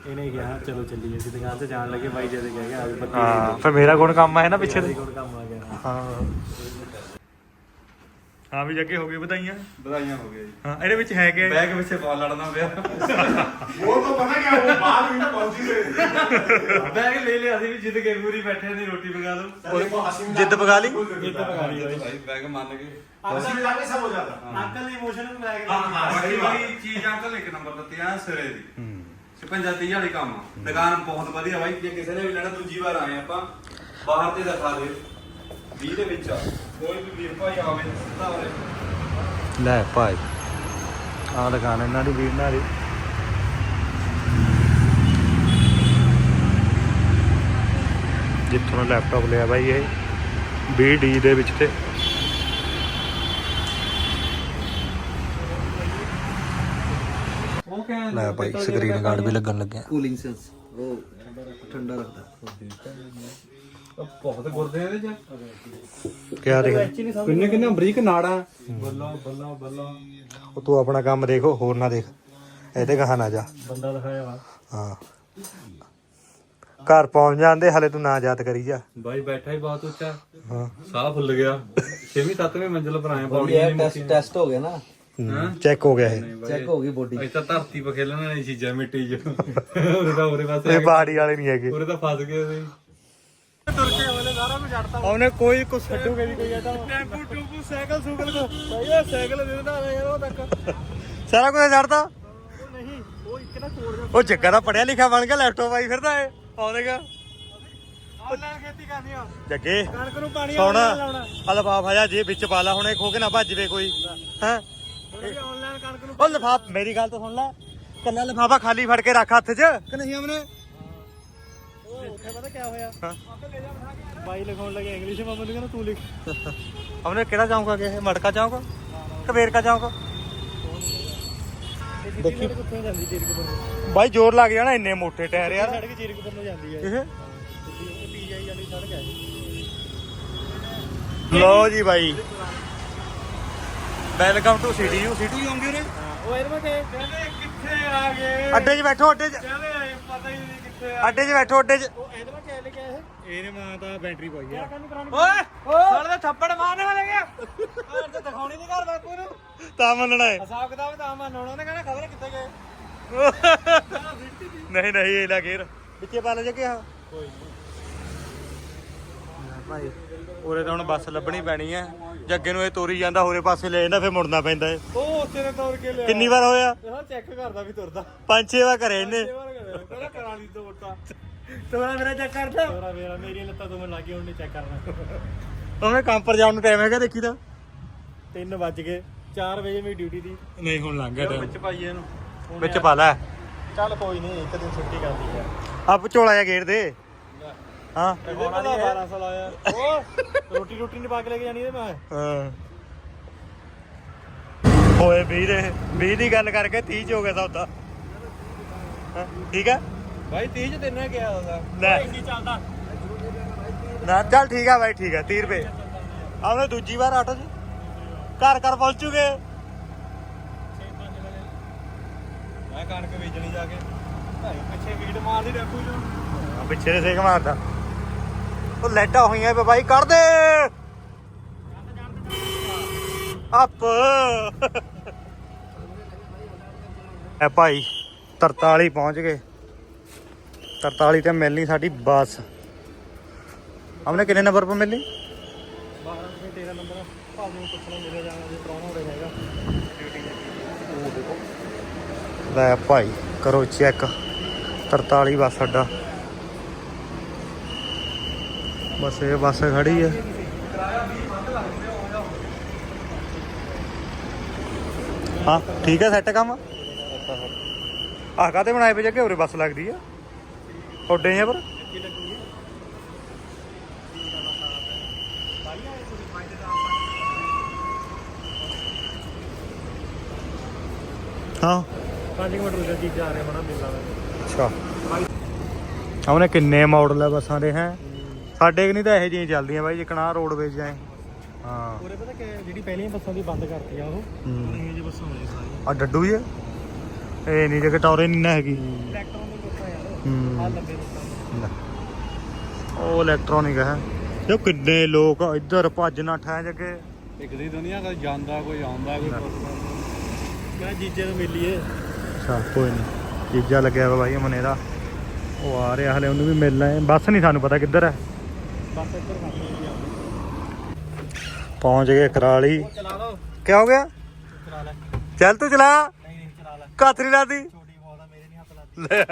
ਇਹਨੇ ਕਿਹਾ ਚਲੋ ਚੱਲੀਏ। ਅਸੀਂ ਦੁਕਾਨ ਤੇ ਜਾਣ ਲੱਗੇ ਬਾਈ ਜਦ ਕਹਿ ਗਿਆ ਆ ਵੀ ਬੱਤੀ ਹਾਂ ਫਿਰ ਮੇਰਾ ਗੁਣ ਕੰਮ ਹੈ ਨਾ ਪਿੱਛੇ ਤੇ। ਕੋਲ ਕੰਮ ਆ ਗਿਆ। ਹਾਂ। ਹਾਂ ਵੀ ਜੱਗੇ ਹੋ ਗਏ ਵਧਾਈਆਂ। ਵਧਾਈਆਂ ਹੋ ਗਈਆਂ ਜੀ। ਹਾਂ ਇਹਦੇ ਵਿੱਚ ਹੈ ਕਿ ਬੈਗ ਪਿੱਛੇ ਬਾਲ ਲੜਨਾ ਪਿਆ। ਉਹ ਤਾਂ ਪਤਾ ਕਿ ਉਹ ਬਾਹਰ ਵੀ ਨਾ ਪਹੁੰਚੀ ਤੇ ਬੈਗ ਲੈ ਲਿਆ ਸੀ ਵੀ ਜਿੱਦ ਕੇ ਪੂਰੀ ਬੈਠੇ ਨੇ ਰੋਟੀ ਪਕਾ ਲਓ। ਜਿੱਦ ਪਕਾ ਲਈ? ਜਿੱਦ ਪਕਾ ਲਈ। ਭਾਈ ਬੈਗ ਮੰਨ ਗਏ ਅੰਕਲ ਨੇ ਸਭ ਹੋ। ਜਾਂਦਾ ਅੰਕਲ ਨੇ ਇਮੋਸ਼ਨ ਨੂੰ ਬੈਗ ਹਾਂ ਹਾਂ ਬਾਕੀ ਬਾਈ ਚੀਜ਼ ਅੰਕਲ ਇੱਕ ਨੰਬਰ ਦਿੱਤੀ ਆ ਸਿਰੇ ਦੀ। 55000 ਵਾਲੀ ਕੰਮ ਦੁਕਾਨ ਬਹੁਤ ਵਧੀਆ ਬਾਈ ਜੇ ਕਿਸੇ ਨੇ ਵੀ ਲੈਣਾ ਦੂਜੀ ਵਾਰ ਆਏ ਆਪਾਂ। ਬਾਹਰ ਤੇ ਦਿਖਾ ਦੇ। 20 ਦੇ ਵਿੱਚ ਆ। ਕੋਈ ਵੀ ਵੀਰ ਭਾਈ ਆਵੇ ਸਿੱਧਾ ਵਾਲੇ ਲੈ ਭਾਈ ਆਹ ਦੁਕਾਨ ਇਹਨਾਂ ਦੀ ਵੀਰ ਨਾਲ ਜਿੱਥੋਂ ਲੈਪਟਾਪ ਲਿਆ ਬਾਈ ਇਹ 20D ਦੇ ਵਿੱਚ ਤੇ। ਉਹ ਕਹਿੰਦੇ ਲੈ ਭਾਈ ਸਕਰੀਨ ਗਾਰਡ ਵੀ ਲੱਗਣ ਲੱਗਿਆ। ਕੂਲਿੰਗ ਸੈਂਸ ਉਹ ਠੰਡਾ ਰੱਖਦਾ। ਬਹੁਤ ਗੁਰਦੇ ਇਹਦੇ ਚ। ਕਿਆ ਦੇਖ ਕਿੰਨੇ ਕਿੰਨੇ ਬਰੀਕ ਨਾੜਾਂ। ਬੱਲਾ ਬੱਲਾ ਬੱਲਾ। ਉਹ ਤੂੰ ਆਪਣਾ ਕੰਮ ਦੇਖੋ ਹੋਰ ਨਾ ਦੇਖ। ਇਹਦੇ ਕਹਾ ਨਾ ਜਾ। ਬੰਦਾ ਦਿਖਾਇਆ ਵਾ। ਹਾਂ। ਘਰ ਪਹੁੰਚ ਜਾਂਦੇ ਹਲੇ ਤੂੰ ਨਾ ਯਾਦ ਕਰੀ ਜਾ। ਬਾਈ ਬੈਠਾ ਹੀ ਬਹੁਤ ਉੱਚਾ। ਹਾਂ। ਸਾਹ ਫੁੱਲ ਗਿਆ। 6ਵੀਂ 7ਵੀਂ ਮੰਜ਼ਿਲ ਪਰ ਆਏ ਪੌੜੀ ਟੈਸਟ ਟੈਸਟ ਹੋ ਗਿਆ ਨਾ। ਚੈੱਕ ਹੋ? ਗਿਆ ਇਹ। ਚੈੱਕ ਹੋ ਗਈ ਬੋਡੀ ਤਾਂ ਧਰਤੀ 'ਤੇ ਖੇਲਣ ਵਾਲੀ ਚੀਜ਼ਾਂ ਮਿੱਟੀ 'ਚ। ਉਰੇ ਤਾਂ ਉਰੇ ਪਾਸੇ ਇਹ ਬਾੜੀ ਵਾਲੇ ਨਹੀਂ ਹੈਗੇ। ਉਰੇ ਤਾਂ ਫਸ ਗਏ ਸੀ ਉਹਨੇ ਕੋਈ ਕੁਛ ਛੱਡੂਗੇ ਵੀ ਕੋਈ ਇਹਦਾ ਟੈਂਪੂ ਟੂਪੂ ਸਾਈਕਲ ਸੂਕਲ ਕੋ ਭਾਈ ਇਹ ਸਾਈਕਲ ਦੇ ਦਿੰਦਾ ਯਾਰ ਉਹ ਤੱਕ। ਸਾਰਾ ਕੁਝ ਛੱਡਦਾ ਉਹ ਨਹੀਂ ਉਹ ਇੱਕ ਨਾ ਕੋੜ ਉਹ ਜੱਗਾ ਦਾ ਪੜਿਆ ਲਿਖਿਆ ਬਣ ਗਿਆ ਲੈਪਟਾਪ ਆਈ ਫਿਰਦਾ ਏ ਆਉਂਦੇਗਾ ਆਨਲਾਈਨ ਖੇਤੀ ਕਰਨੀ ਆ। ਜੱਗੇ ਕਣਕ ਨੂੰ ਪਾਣੀ ਸੁਣ ਲਾਉਣਾ। ਆ ਲਫਾਫਾ ਜਾ ਜੇ ਵਿੱਚ ਪਾ ਲਾ ਹੁਣ ਇਹ ਖੋ ਕੇ ਨਾ ਭੱਜ ਵੇ ਕੋਈ। ਹੈ? ਆਨਲਾਈਨ ਕਣਕ ਨੂੰ ਉਹ ਲਫਾਫ ਮੇਰੀ ਗੱਲ ਤਾਂ ਸੁਣ ਲੈ। ਕੱਲਾ ਲਫਾਫਾ ਖਾਲੀ ਫੜ ਕੇ ਰੱਖ ਹੱਥ 'ਚ। ਕਿ ਨਹੀਂ ਅਮਨੇ? ਉਹ ਉੱਥੇ ਪਤਾ ਕੀ ਹੋਇਆ? ਹਾਂ। ਬਾਈ ਲਿਖਾਉਣ ਲੱਗੇ ਇੰਗਲਿਸ਼ ਮੈਂ ਮੈਨੂੰ ਕਹਿੰਦਾ ਤੂੰ ਲਿਖ। ਅਮਨੇ ਕਿਹੜਾ ਆ ਗਿਆ ਇਹ ਮਟਕਾ ਚੌਂਕ? ਕਬੇਰ ਕਾ ਚੌਂਕ? ਦੇਖੀ। ਕਿੱਥੇ ਜਾਂਦੀ ਜੀਰਕਪੁਰ ਨੂੰ? ਬਾਈ ਜ਼ੋਰ ਲੱਗ ਜਾਣਾ ਇੰਨੇ ਮੋਟੇ ਟਾਇਰ ਯਾਰ। ਸੜਕ ਜੀਰਕਪੁਰ ਨੂੰ ਜਾਂਦੀ ਹੈ ਇਹ। ਪੀਜੀਆਈ ਵਾਲੀ ਸੜਕ ਹੈ ਲੋ ਜੀ ਬਾਈ। Welcome to city you city ਯੂ ਆਉਂਗੇ ਰੇ ਉਹ ਇਹਦੇ ਮੈਂ ਕਿੱਥੇ ਆ ਗਏ? ਅੱਡੇ 'ਚ ਬੈਠੋ ਅੱਡੇ 'ਚ। ਕਹਿੰਦੇ ਆਏ ਪਤਾ ਹੀ ਨਹੀਂ ਅੱਡੇ 'ਚ ਬੈਠੋ ਅੱਡੇ 'ਚ। ਉਹ ਇਹਨੇ ਮਾਂ ਤਾਂ ਬੈਟਰੀ ਪਾਈ ਆ। ਓਏ ਸਾਲੇ ਦਾ ਥੱਪੜ ਮਾਰਨੇ ਵਾਲੇ ਗਿਆ ਹੋਰ ਤੇ ਦਿਖਾਉਣੀ ਨਹੀਂ ਘਰ ਬਾਪੂ ਨੂੰ। ਤਾਂ ਮੰਨਣਾ ਏ। ਹਿਸਾਬ ਕਿਤਾਬ ਤਾਂ ਮੰਨ ਹੋਣਾ ਉਹਨੇ ਕਹਿਣਾ ਖਬਰ ਕਿੱਥੇ ਗਏ? ਨਹੀਂ ਨਹੀਂ ਇਹ ਲਾ ਗੇਰ ਵਿੱਚੇ ਪਾ ਲੈ ਜੇ ਕਿਹਾ। ਕੋਈ ਭਾਈ ਉਰੇ ਤਾਂ ਹੁਣ ਬੱਸ ਲੱਭਣੀ ਪੈਣੀ ਐ ਜੱਗੇ ਨੂੰ ਇਹ ਤੋਰੀ ਜਾਂਦਾ ਹੋਰੇ ਪਾਸੇ ਲੈ ਜਾਂਦਾ ਫਿਰ ਮੁੜਨਾ ਪੈਂਦਾ ਏ। ਉਹ ਉੱਥੇ ਨੇ ਤੋੜ ਕੇ ਲਿਆ। ਕਿੰਨੀ ਵਾਰ ਹੋਇਆ? ਇਹ ਚੈੱਕ ਕਰਦਾ ਵੀ ਤੁਰਦਾ। ਪੰਜ ਛੇ ਵਾਰ ਕਰੇ ਇਹਨੇ। ਕਰਾ ਲਈ ਤੋੜਤਾ ਤੋਰਾ ਮੇਰਾ ਚੈੱਕ ਕਰਦਾ ਤੋਰਾ ਮੇਰਾ ਮੇਰੀ ਲੱਤਾਂ ਤੋਂ ਮੈਂ ਲੱਗੀ ਹੁਣ ਨਹੀਂ ਚੈੱਕ ਕਰਨਾ ਉਹਨੇ ਕੰਮ ਪਰ ਜਾਣ ਨੂੰ ਟਾਈਮ ਹੈਗਾ ਦੇਖੀ ਤਾਂ। 3 ਵੱਜ ਗਏ 4 ਵਜੇ ਮੇਰੀ ਡਿਊਟੀ ਦੀ। ਨਹੀਂ ਹੁਣ ਲੰਘ ਗਿਆ ਵਿੱਚ ਪਾਈਏ ਇਹਨੂੰ। ਵਿੱਚ ਪਾ ਲੈ। ਚੱਲ ਕੋਈ ਨਹੀਂ ਇੱਕ ਦਿਨ ਛੁੱਟੀ ਕਰਦੀ ਹੈ ਆਪ ਝੋਲਾ ਜਿਹਾ ਗੇੜ ਦੇ। ਹਾਂ। ਇਹਦੇ ਕੋਲ 1200 ਲਾਇਆ। ਉਹ ਰੋਟੀ ਰੋਟੀ ਨਹੀਂ ਪਾ ਕੇ ਲੈ ਕੇ ਜਾਣੀ ਇਹਦੇ ਮੈਂ ਹਾਂ। ਹੋਏ 20 ਦੇ 20 ਦੀ ਗੱਲ ਕਰਕੇ 30 ਚ ਹੋ ਗਿਆ ਸੌਦਾ। ਠੀਕ ਹੈ ਭਾਈ 30 ਚ ਤੈਨੂੰ ਕਿਹਾ ਹੁੰਦਾ ਲੈ। ਚੱਲਦਾ? ਨਾ ਚੱਲ ਠੀਕ ਆ ਬਾਈ ਠੀਕ ਆ 30 ਰੁਪਏ। ਆਉਣੇ ਦੂਜੀ ਵਾਰ ਆਟੋ 'ਚ। ਘਰ ਘਰ ਪਹੁੰਚੂਗੇ ਮੈਂ ਕਣਕ ਵੇਚਣੀ ਜਾ ਕੇ। ਭਾਈ ਪਿੱਛੇ ਵੀਡ ਮਾਰਦੀ ਡੱਕੂ ਜੋ ਆ ਪਿੱਛੇ ਦੇ ਸੇਕ ਮਾਰਦਾ। ਉਹ ਲੈਟਾਂ ਹੋਈਆਂ ਬਾਈ ਕੱਢ ਦੇ। ਅਪ ਐ ਭਾਈ 43 ਪਹੁੰਚ ਗਏ। 43 ਤੇ ਮਿਲਣੀ ਸਾਡੀ ਬੱਸ। ਹਮਨੇ ਕਿੰਨੇ ਨੰਬਰ ਪਰ ਮਿਲਣੀ 12 ਰੁਪਏ ਤੇਰਾ ਨੰਬਰ ਭਾਵੇਂ ਨੂੰ ਪੁੱਛਣਾ ਮਿਲੇ? ਜਾਣਾ ਜੇ ਪ੍ਰਾਹੁਣਾ ਹੋਵੇ ਹੈਗਾ ਲੈ ਭਾਈ, ਕਰੋ ਚੈੱਕ। 43 ਬੱਸ ਸਾਡਾ। ਬਸ ਇਹ ਬੱਸ ਖੜੀ ਹੈ ਹਾਂ, ਠੀਕ ਹੈ ਸੈੱਟ ਕੰਮ? ਆਹ ਕਾਤੇ ਬਣਾਏ ਪਏ ਜੱਗੇ ਉਰੇ ਬੱਸ ਲੱਗਦੀ ਆ? ਉੱਡੇ ਆ ਪਰ? ਹਾਂ। 5 ਮਿੰਟ ਰੁਕ ਜੀ ਜਾ ਰਹੇ ਬਣਾ ਮਿਲਣਾ ਅੱਛਾ। ਉਹਨੇ ਕਿੰਨੇ ਮਾਡਲ ਆ ਬੱਸਾਂ ਦੇ ਹੈ? ਸਾਡੇ ਕਿ ਨਹੀਂ ਤਾਂ ਇਹੋ ਜਿਹੀਆਂ ਚੱਲਦੀਆਂ ਬਾਈ ਜਿਕਣਾ ਰੋਡਵੇਜ ਜਾਏ ਹਾਂ। ਉਰੇ ਪਤਾ ਕਿ ਜਿਹੜੀ ਪਹਿਲੀਆਂ ਬੱਸਾਂ ਦੀ ਬੰਦ ਕਰਤੀ ਆ ਉਹ। ਇਹ ਜਿਹੀ ਬੱਸਾਂ ਹੋਣੀਆਂ ਸਾਰੀਆਂ। ਆ ਡੱਡੂ ਹੀ ਆ? ਇਹ ਨਹੀਂ ਜੇ ਟੌਰੇ ਨਹੀਂ ਨਾ ਹੈਗੀ। ਇਲੈਕਟ੍ਰੋਨਿਕ ਬੱਸਾਂ ਯਾਰ। ਆ। ਲੰਬੇ ਰੂਟਾਂ ਲੈ। ਉਹ ਇਲੈਕਟ੍ਰੋਨਿਕ ਹੈ ਇਹ ਕਿੰਨੇ ਲੋਕ ਇੱਧਰ ਭੱਜ ਨੱਠ ਜੱਗੇ। ਇੱਕ ਦੀ ਦੁਨੀਆ ਕਦੇ ਜਾਂਦਾ ਕੋਈ ਆਉਂਦਾ ਕੋਈ ਮੈਂ ਜੀਜੇ ਨੂੰ ਮਿਲੀਏ। ਅੱਛਾ ਕੋਈ ਨਹੀਂ ਜੀਜਾ ਲੱਗਿਆ ਵਾ ਬਾਈ ਮਨੇ ਦਾ। ਉਹ ਆ ਰਿਹਾ ਹਲੇ ਉਹਨੂੰ ਵੀ ਮਿਲਣਾ ਹੈ। ਬੱਸ ਨਹੀਂ ਸਾਨੂੰ ਪਤਾ ਕਿੱਧਰ ਹੈ। ਬਸ ਇੱਧਰ ਪਹੁੰਚ ਗਏ ਕਰਾਲੀ। ਚਲਾ ਲਓ। ਕੀ ਹੋ ਗਿਆ? ਚਲਾ ਲੈ। ਚੱਲ ਤੂੰ ਚਲਾ। ਕਾਤਰੀ ਲਾਦੀ? ਛੋਟੀ ਆ ਮੇਰੇ ਨਹੀਂ ਹੱਥ ਲੱਗਦੀ ਲੈ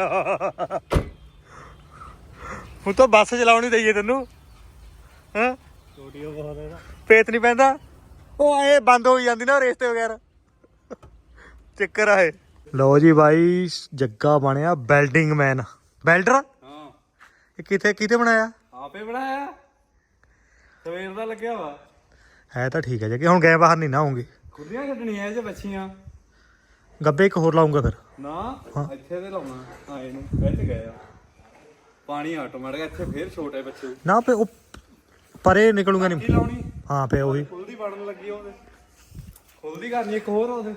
ਹੁਣ ਤਾਂ ਬੱਸ ਚਲਾਉਣੀ ਦਈਏ ਤੈਨੂੰ। ਹਾਂ? ਛੋਟੀ ਉਹ ਬਹੁਤ ਹੈ ਨਾ। ਪੇਤ ਨਹੀਂ ਪੈਂਦਾ। ਉਹ ਆਏ ਬੰਦ ਹੋ ਜਾਂਦੀ ਨਾ ਰੇਸ ਤੇ ਵਗੈਰਾ। ਚੱਕਰ ਆਏ ਲਓ ਜੀ ਬਾਈ ਜੱਗਾ ਬਣਿਆ ਬਿਲਡਿੰਗ ਮੈਨ। ਬਿਲਡਰ? ਹਾਂ। ਇਹ ਕਿਤੇ ਕਿਤੇ ਬਣਾਇਆ? ਆਪੇ ਬਣਾਇਆ। ਸਵੇਰ ਦਾ ਲੱਗਿਆ ਵਾ। ਹੈ ਤਾਂ ਠੀਕ ਹੈ ਜੱਗੇ ਹੁਣ ਗਏ ਬਾਹਰ ਨਹੀਂ ਨਾ ਹੋਊਗੇ। ਖੁੱਲੀਆਂ ਛੱਡਣੀਆਂ ਇਹ ਜੇ ਬੱਚੀਆਂ ਗੱਬੇ ਇੱਕ ਹੋਰ ਲਾਉਂਗਾ ਫਿਰ। ਨਾ ਹਾਂ। ਇੱਥੇ ਤੇ ਲਾਉਣਾ। ਆਏ ਨੂੰ ਬੈਠ ਗਏ ਆ। ਪਾਣੀ ਆਟੋਮੈਟਿਕ ਇੱਥੇ ਫੇਰ ਛੋਟੇ ਬੱਚੇ। ਨਾ ਪੇ ਉਹ ਪਰੇ ਨਿਕਲੂਗਾ ਕੀ ਨਹੀਂ ਲਾਉਣੀ। ਹਾਂ ਪੇ ਉਹੀ ਖੁੱਲਦੀ ਬਣਨ ਲੱਗੀ ਉਹਦੇ। ਖੁੱਲਦੀ ਕਰਨੀ ਇੱਕ ਹੋਰ ਉਹਦੇ।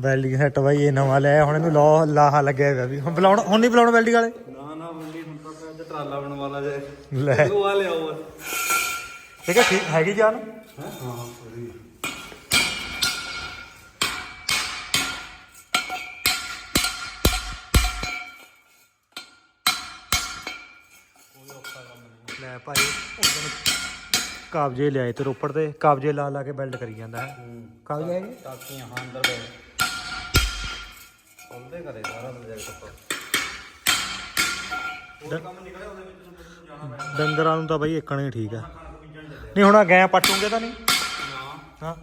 ਵੈਲਡਿੰਗ ਸੈੱਟ ਬਾਈ ਇਹ ਨਵਾਂ ਲਿਆ ਹੁਣ ਇਹਨੂੰ ਲਾ ਲਾਹਾ ਲੱਗਿਆ ਹੋਇਆ ਵੀ। ਹੁਣ ਬੁਲਾਉਣ ਹੁਣ ਨਹੀਂ ਬੁਲਾਉਣ ਵੈਲਡਿੰਗ ਵਾਲੇ? ਨਾ ਨਾ ਮੰਡੀ ਹੁਣ ਤਾਂ ਕਹਿੰਦੇ ਟਰਾਲਾ ਬਣਨ ਵਾਲਾ ਜੇ। ਲੈ। ਉਹ ਆ ਲਿਆਓ ਠੀਕ ਹੈ ਠੀਕ ਹੈਗੀ ਜਾਨ? ਹਾਂ? ਉਹਦੀ ਲੈ ਭਾਈ ਉਦੋਂ ਕਾਬਜੇ ਲਿਆਏ ਤੇ ਰੋਪੜ ਤੇ ਕਾਬਜੇ ਲਾ ਲਾ ਕੇ ਬਿਲਡ ਕਰੀ ਜਾਂਦਾ ਹੈ। ਕਾਬਜੇ ਹੈਗੇ ਟਾਕੀਆਂ ਹਾਂ ਅੰਦਰ ਗਏ ਖੁੱਲਦੇ ਕਰੇ ਸਾਰਾ ਪ੍ਰੋਜੈਕਟ ਹੋਰ ਕੰਮ ਨਿਕਲਿਆ ਉਹਦੇ ਵਿੱਚ ਤੁਹਾਨੂੰ ਜਾਣਾ ਪੈਣਾ? ਡੰਗਰਾਂ ਨੂੰ ਤਾਂ ਬਾਈ ਇੱਕਣਾ ਹੀ ਠੀਕ ਆ। ਨਹੀਂ ਹੁਣ ਆ ਗੈਂ ਪੱਟੂਗੇ ਤਾਂ ਨਹੀਂ? ਨਾ। ਹਾਂ।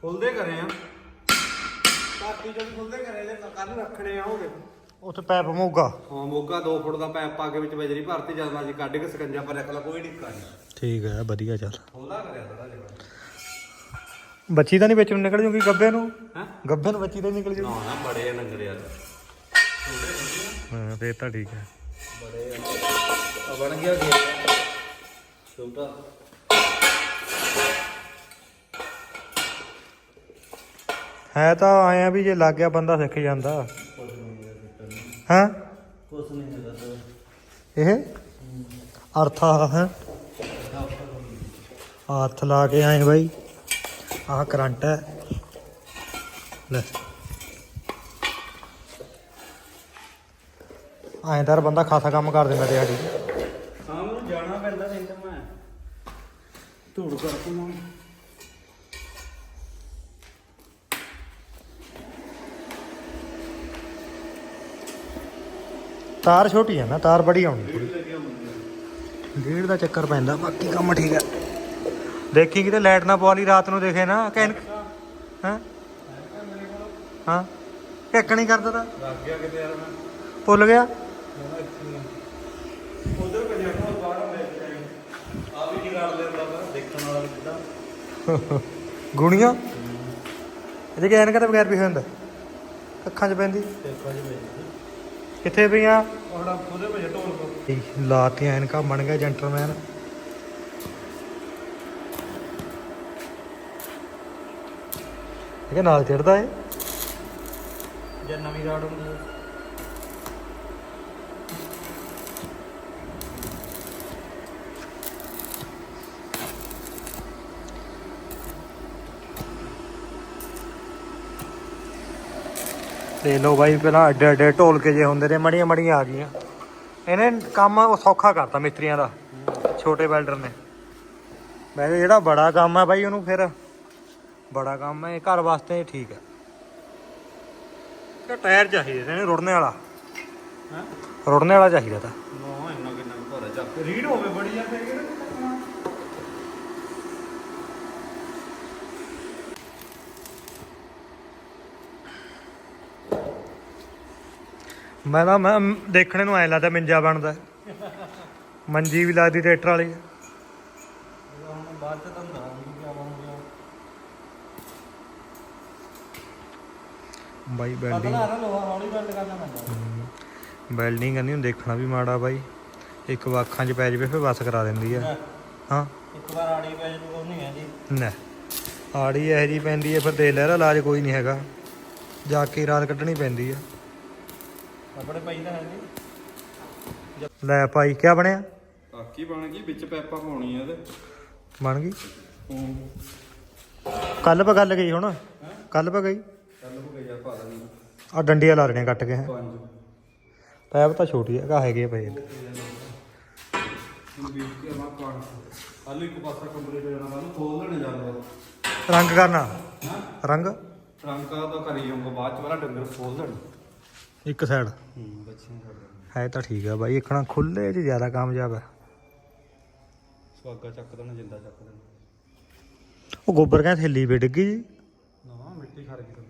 ਖੁੱਲਦੇ ਕਰੇ ਆ। ਕਾਪੀ ਜਦੋਂ ਖੁੱਲਦੇ ਕਰੇ ਜੇ ਕੱਲ ਰੱਖਣੇ ਆ ਉਹਦੇ। ਉੱਥੇ ਪੈਪ ਮੋਗਾ। ਹਾਂ ਮੋਗਾ 2 ਫੁੱਟ ਦਾ ਪੈਪ ਪਾ ਕੇ ਵਿੱਚ ਬਜਰੀ ਭਰਤੀ ਜਦ ਮਰਜ਼ੀ ਕੱਢ ਕੇ ਸਕੰਜਾ ਪਰ ਰੱਖ ਲਾ ਕੋਈ ਡਿੱਕਾ ਨਹੀਂ। ਠੀਕ ਹੈ ਵਧੀਆ ਚੱਲ। ਖੋਲਾ ਕਰਿਆ ਥੋੜਾ ਜਿਹਾ। ਬੱਚੀ ਤਾਂ ਨਹੀਂ ਵਿੱਚ ਨੂੰ ਨਿਕਲ ਜੂਗੀ ਗੱਬੇ ਨੂੰ? ਹੈਂ? ਗੱਬੇ ਨੂੰ ਬੱਚੀ ਤਾਂ ਨਿਕਲ ਜੂਗੀ। ਨਾ ਨਾ ਬੜੇ ਆ ਨੰਗਰ ਯਾਰ ਹਾਂ ਫੇਰ ਤਾਂ ਠੀਕ ਹੈ। ਆ। ਬਣ ਗਿਆ ਗਿਆ ਛੋਟਾ। ਹੈ ਤਾਂ ਆਇਆ ਵੀ ਜੇ ਲੱਗ ਗਿਆ ਬੰਦਾ ਸਿੱਖ ਜਾਂਦਾ। ਹਾਂ? ਕੁਛ ਨਹੀਂ ਹੈਗਾ ਤਾਂ ਇਹ? ਅਰਥਾ ਹੈ? ਹੱਥ ਲਾ ਕੇ ਆਏ ਬਾਈ। ਆਹ ਕਰੰਟ ਹੈ। ਲੈ। ਐਂ ਤਾਂ ਬੰਦਾ ਖਾਸਾ ਕੰਮ ਕਰ ਦਿੰਦਾ ਦਿਹਾੜੀ ਹਾਂ ਮੈਨੂੰ ਜਾਣਾ ਪੈਂਦਾ ਨਹੀਂ ਤਾਂ ਮੈਂ। ਧੂੜ ਕਰ ਤੂੰ ਤਾਰ ਛੋਟੀ ਹੈ ਨਾ ਤਾਰ ਬੜੀ ਆਉਣੀ ਡੇਢ ਦਾ ਚੱਕਰ ਪੈਂਦਾ ਬਾਕੀ ਕੰਮ ਠੀਕ ਹੈ ਦੇਖੀ ਕਿਤੇ ਲਾਈਟ ਨਾ ਪਵਾ ਲਈ ਰਾਤ ਨੂੰ ਦੇਖੇ ਨਾ ਕੈਨ ਹਾਂ? ਹਾਂ? ਇੱਕ ਨਹੀਂ ਕਰਦਾ ਤਾਂ। ਲੱਗ ਗਿਆ ਕਿਤੇ ਯਾਰ ਮੈਂ। ਭੁੱਲ ਗਿਆ? ਉਧਰ ਭਜਿਆ ਕੋਲ ਬਾਹਰ ਮੈਂ ਆ ਵੀ ਕੀ ਕਰ ਲੈਂਦਾ ਪਰ ਦੇਖਣ ਵਾਲਾ ਕਿਦਾਂ। ਗੁਣੀਆਂ? ਇਹਦੇ ਕਿ ਐਨਕਾਂ ਤੋਂ ਬਗੈਰ ਵੀ ਹੋ ਜਾਂਦਾ। ਅੱਖਾਂ 'ਚ ਪੈਂਦੀ। ਕਿੱਥੇ ਪਈਆਂ? ਉਹਦਾ ਉਹਦੇ ਭਜਿਆ ਢੋਲ ਕੋ ਲਾਤੀਆਂ ਐਨਕਾਂ ਬਣ ਗਿਆ ਜੈਂਟਲਮੈਨ ਇਹ ਨਾਲ ਚੜਦਾ ਏ ਜੇ ਨਵੀਂ ਰਾਡ ਹੁੰਦੀ ਦੇਖ ਲਓ ਬਾਈ ਪਹਿਲਾਂ ਅੱਡੇ ਅੱਡੇ ਢੋਲਕੇ ਜੇ ਹੁੰਦੇ ਨੇ ਮੜੀਆਂ ਮੜੀਆਂ ਆ ਗਈਆਂ। ਇਹਨੇ ਕੰਮ ਉਹ ਸੌਖਾ ਕਰਤਾ ਮਿਸਤਰੀਆਂ ਦਾ ਛੋਟੇ ਵੈਲਡਰ ਨੇ। ਵੈਸੇ ਜਿਹੜਾ ਬੜਾ ਕੰਮ ਹੈ ਬਾਈ ਉਹਨੂੰ ਫਿਰ ਬੜਾ ਕੰਮ ਹੈ ਘਰ ਵਾਸਤੇ ਠੀਕ ਹੈ ਇਹ ਟਾਇਰ ਚਾਹੀਦੇ ਨੇ ਰੁੜਨੇ ਵਾਲਾ। ਹੈਂ? ਰੁੜਨੇ ਵਾਲਾ ਚਾਹੀਦਾ ਤਾਂ। ਨਾ ਇੰਨਾ ਕਿੰਨਾ ਕੁ ਭਾਰਾ ਚੱਕ ਰੀਡ ਹੋਵੇ ਬੜੀ ਜਾਂ ਫਿਰ ਮੈਂ ਤਾਂ ਮੈਂ ਦੇਖਣੇ ਨੂੰ ਐ ਲੱਗਦਾ ਮਿੰਜਾ ਬਣਦਾ। ਮੰਜੀ ਵੀ ਲੱਗਦੀ ਟਰੈਕਟਰ ਵਾਲੀ। ਬਾਈ ਪਤਾ ਬੈਲਡਿੰਗ। ਨਾ ਲੋਹਾ ਹੌਲੀ ਬੰਦ ਕਰਨਾ ਪੈਂਦਾ ਬੈਲਡਿੰਗ ਕਰਨੀ ਹੁਣ ਦੇਖਣਾ ਵੀ ਮਾੜਾ ਬਾਈ। ਇੱਕ ਵਾਖਾਂ 'ਚ ਪੈ ਜਾਵੇ ਫਿਰ ਬਸ ਕਰਾ ਦਿੰਦੀ ਆ। ਹਾਂ। ਇੱਕ ਵਾਰ ਆੜੀ ਪੈ ਜੂ ਉਹ ਨਹੀਂ ਹੈ ਜੀ ਨਾ। ਆੜੀ ਇਹੋ ਜੀ ਪੈਂਦੀ ਹੈ ਫਿਰ ਦੇ ਲਹਿਰਾ ਇਲਾਜ ਕੋਈ ਨਹੀਂ ਹੈਗਾ। ਜਾ ਕੇ ਰਾਤ ਕੱਢਣੀ ਪੈਂਦੀ ਆ। ਆਪਣੇ ਪਈ ਤਾਂ ਹੈ ਜੀ ਲੈ ਭਾਈ ਕਿਆ ਬਣਿਆ? ਕਾਕੀ ਬਣ ਗਈ ਵਿੱਚ ਪੈਪਾਂ ਪਾਉਣੀ ਆ ਇਹਦੇ। ਬਣ ਗਈ? ਕੱਲ ਪਾ ਗੱਲ ਗਈ ਹੁਣ? ਕੱਲ ਪਾ ਗਈ? ਚੱਲ ਹੋ ਗਿਆ ਪਾ ਦੇਣੀ ਆ। ਡੰਡੀਆਂ ਲਾ ਲੈਣੀਆਂ ਕੱਟ ਕੇ ਹੈਂ। ਪੰਜ। ਪੈਪ ਤਾਂ ਛੋਟੀ ਹੈ ਕਾ ਹੈਗੇ ਆ ਪਏ ਹੁਣ ਬੀਜ ਕੇ ਮਾ ਕਾਣ ਆਲੂ ਇੱਕ ਪਾਸਾ ਕੰਪਲੀਟ ਹੋ ਜਾਣਾ ਕੱਲ ਖੋਲ ਲੈਣੇ ਜਾਂਦਾ ਰੰਗ ਕਰਨਾ? ਹਾਂ? ਰੰਗ? ਰੰਗਾ ਤਾਂ ਕਰੀ ਜਾਊਗਾ ਬਾਅਦ ਚ ਵਾਲਾ ਡੰਗਰ ਖੋਲ ਦੇਣ ਇੱਕ ਸਾਈਡ ਹੂੰ ਬੱਚਿਆਂ ਦਾ ਹੈ ਤਾਂ ਠੀਕ ਆ ਬਾਈ ਇਕਣਾ ਖੁੱਲੇ 'ਚ ਜ਼ਿਆਦਾ ਕਾਮਯਾਬ ਹੈ ਸਵਾਗਾ ਚੱਕ ਦੇਣਾ ਜਿੰਦਾ ਚੱਕ ਦੇਣਾ। ਉਹ ਗੋਬਰ ਕਹਿੰਦੇ ਥੈਲੀ ਵੀ ਡਿੱਗੀ ਜੀ ਨਾ ਮਿੱਟੀ ਖੜ ਗਈ।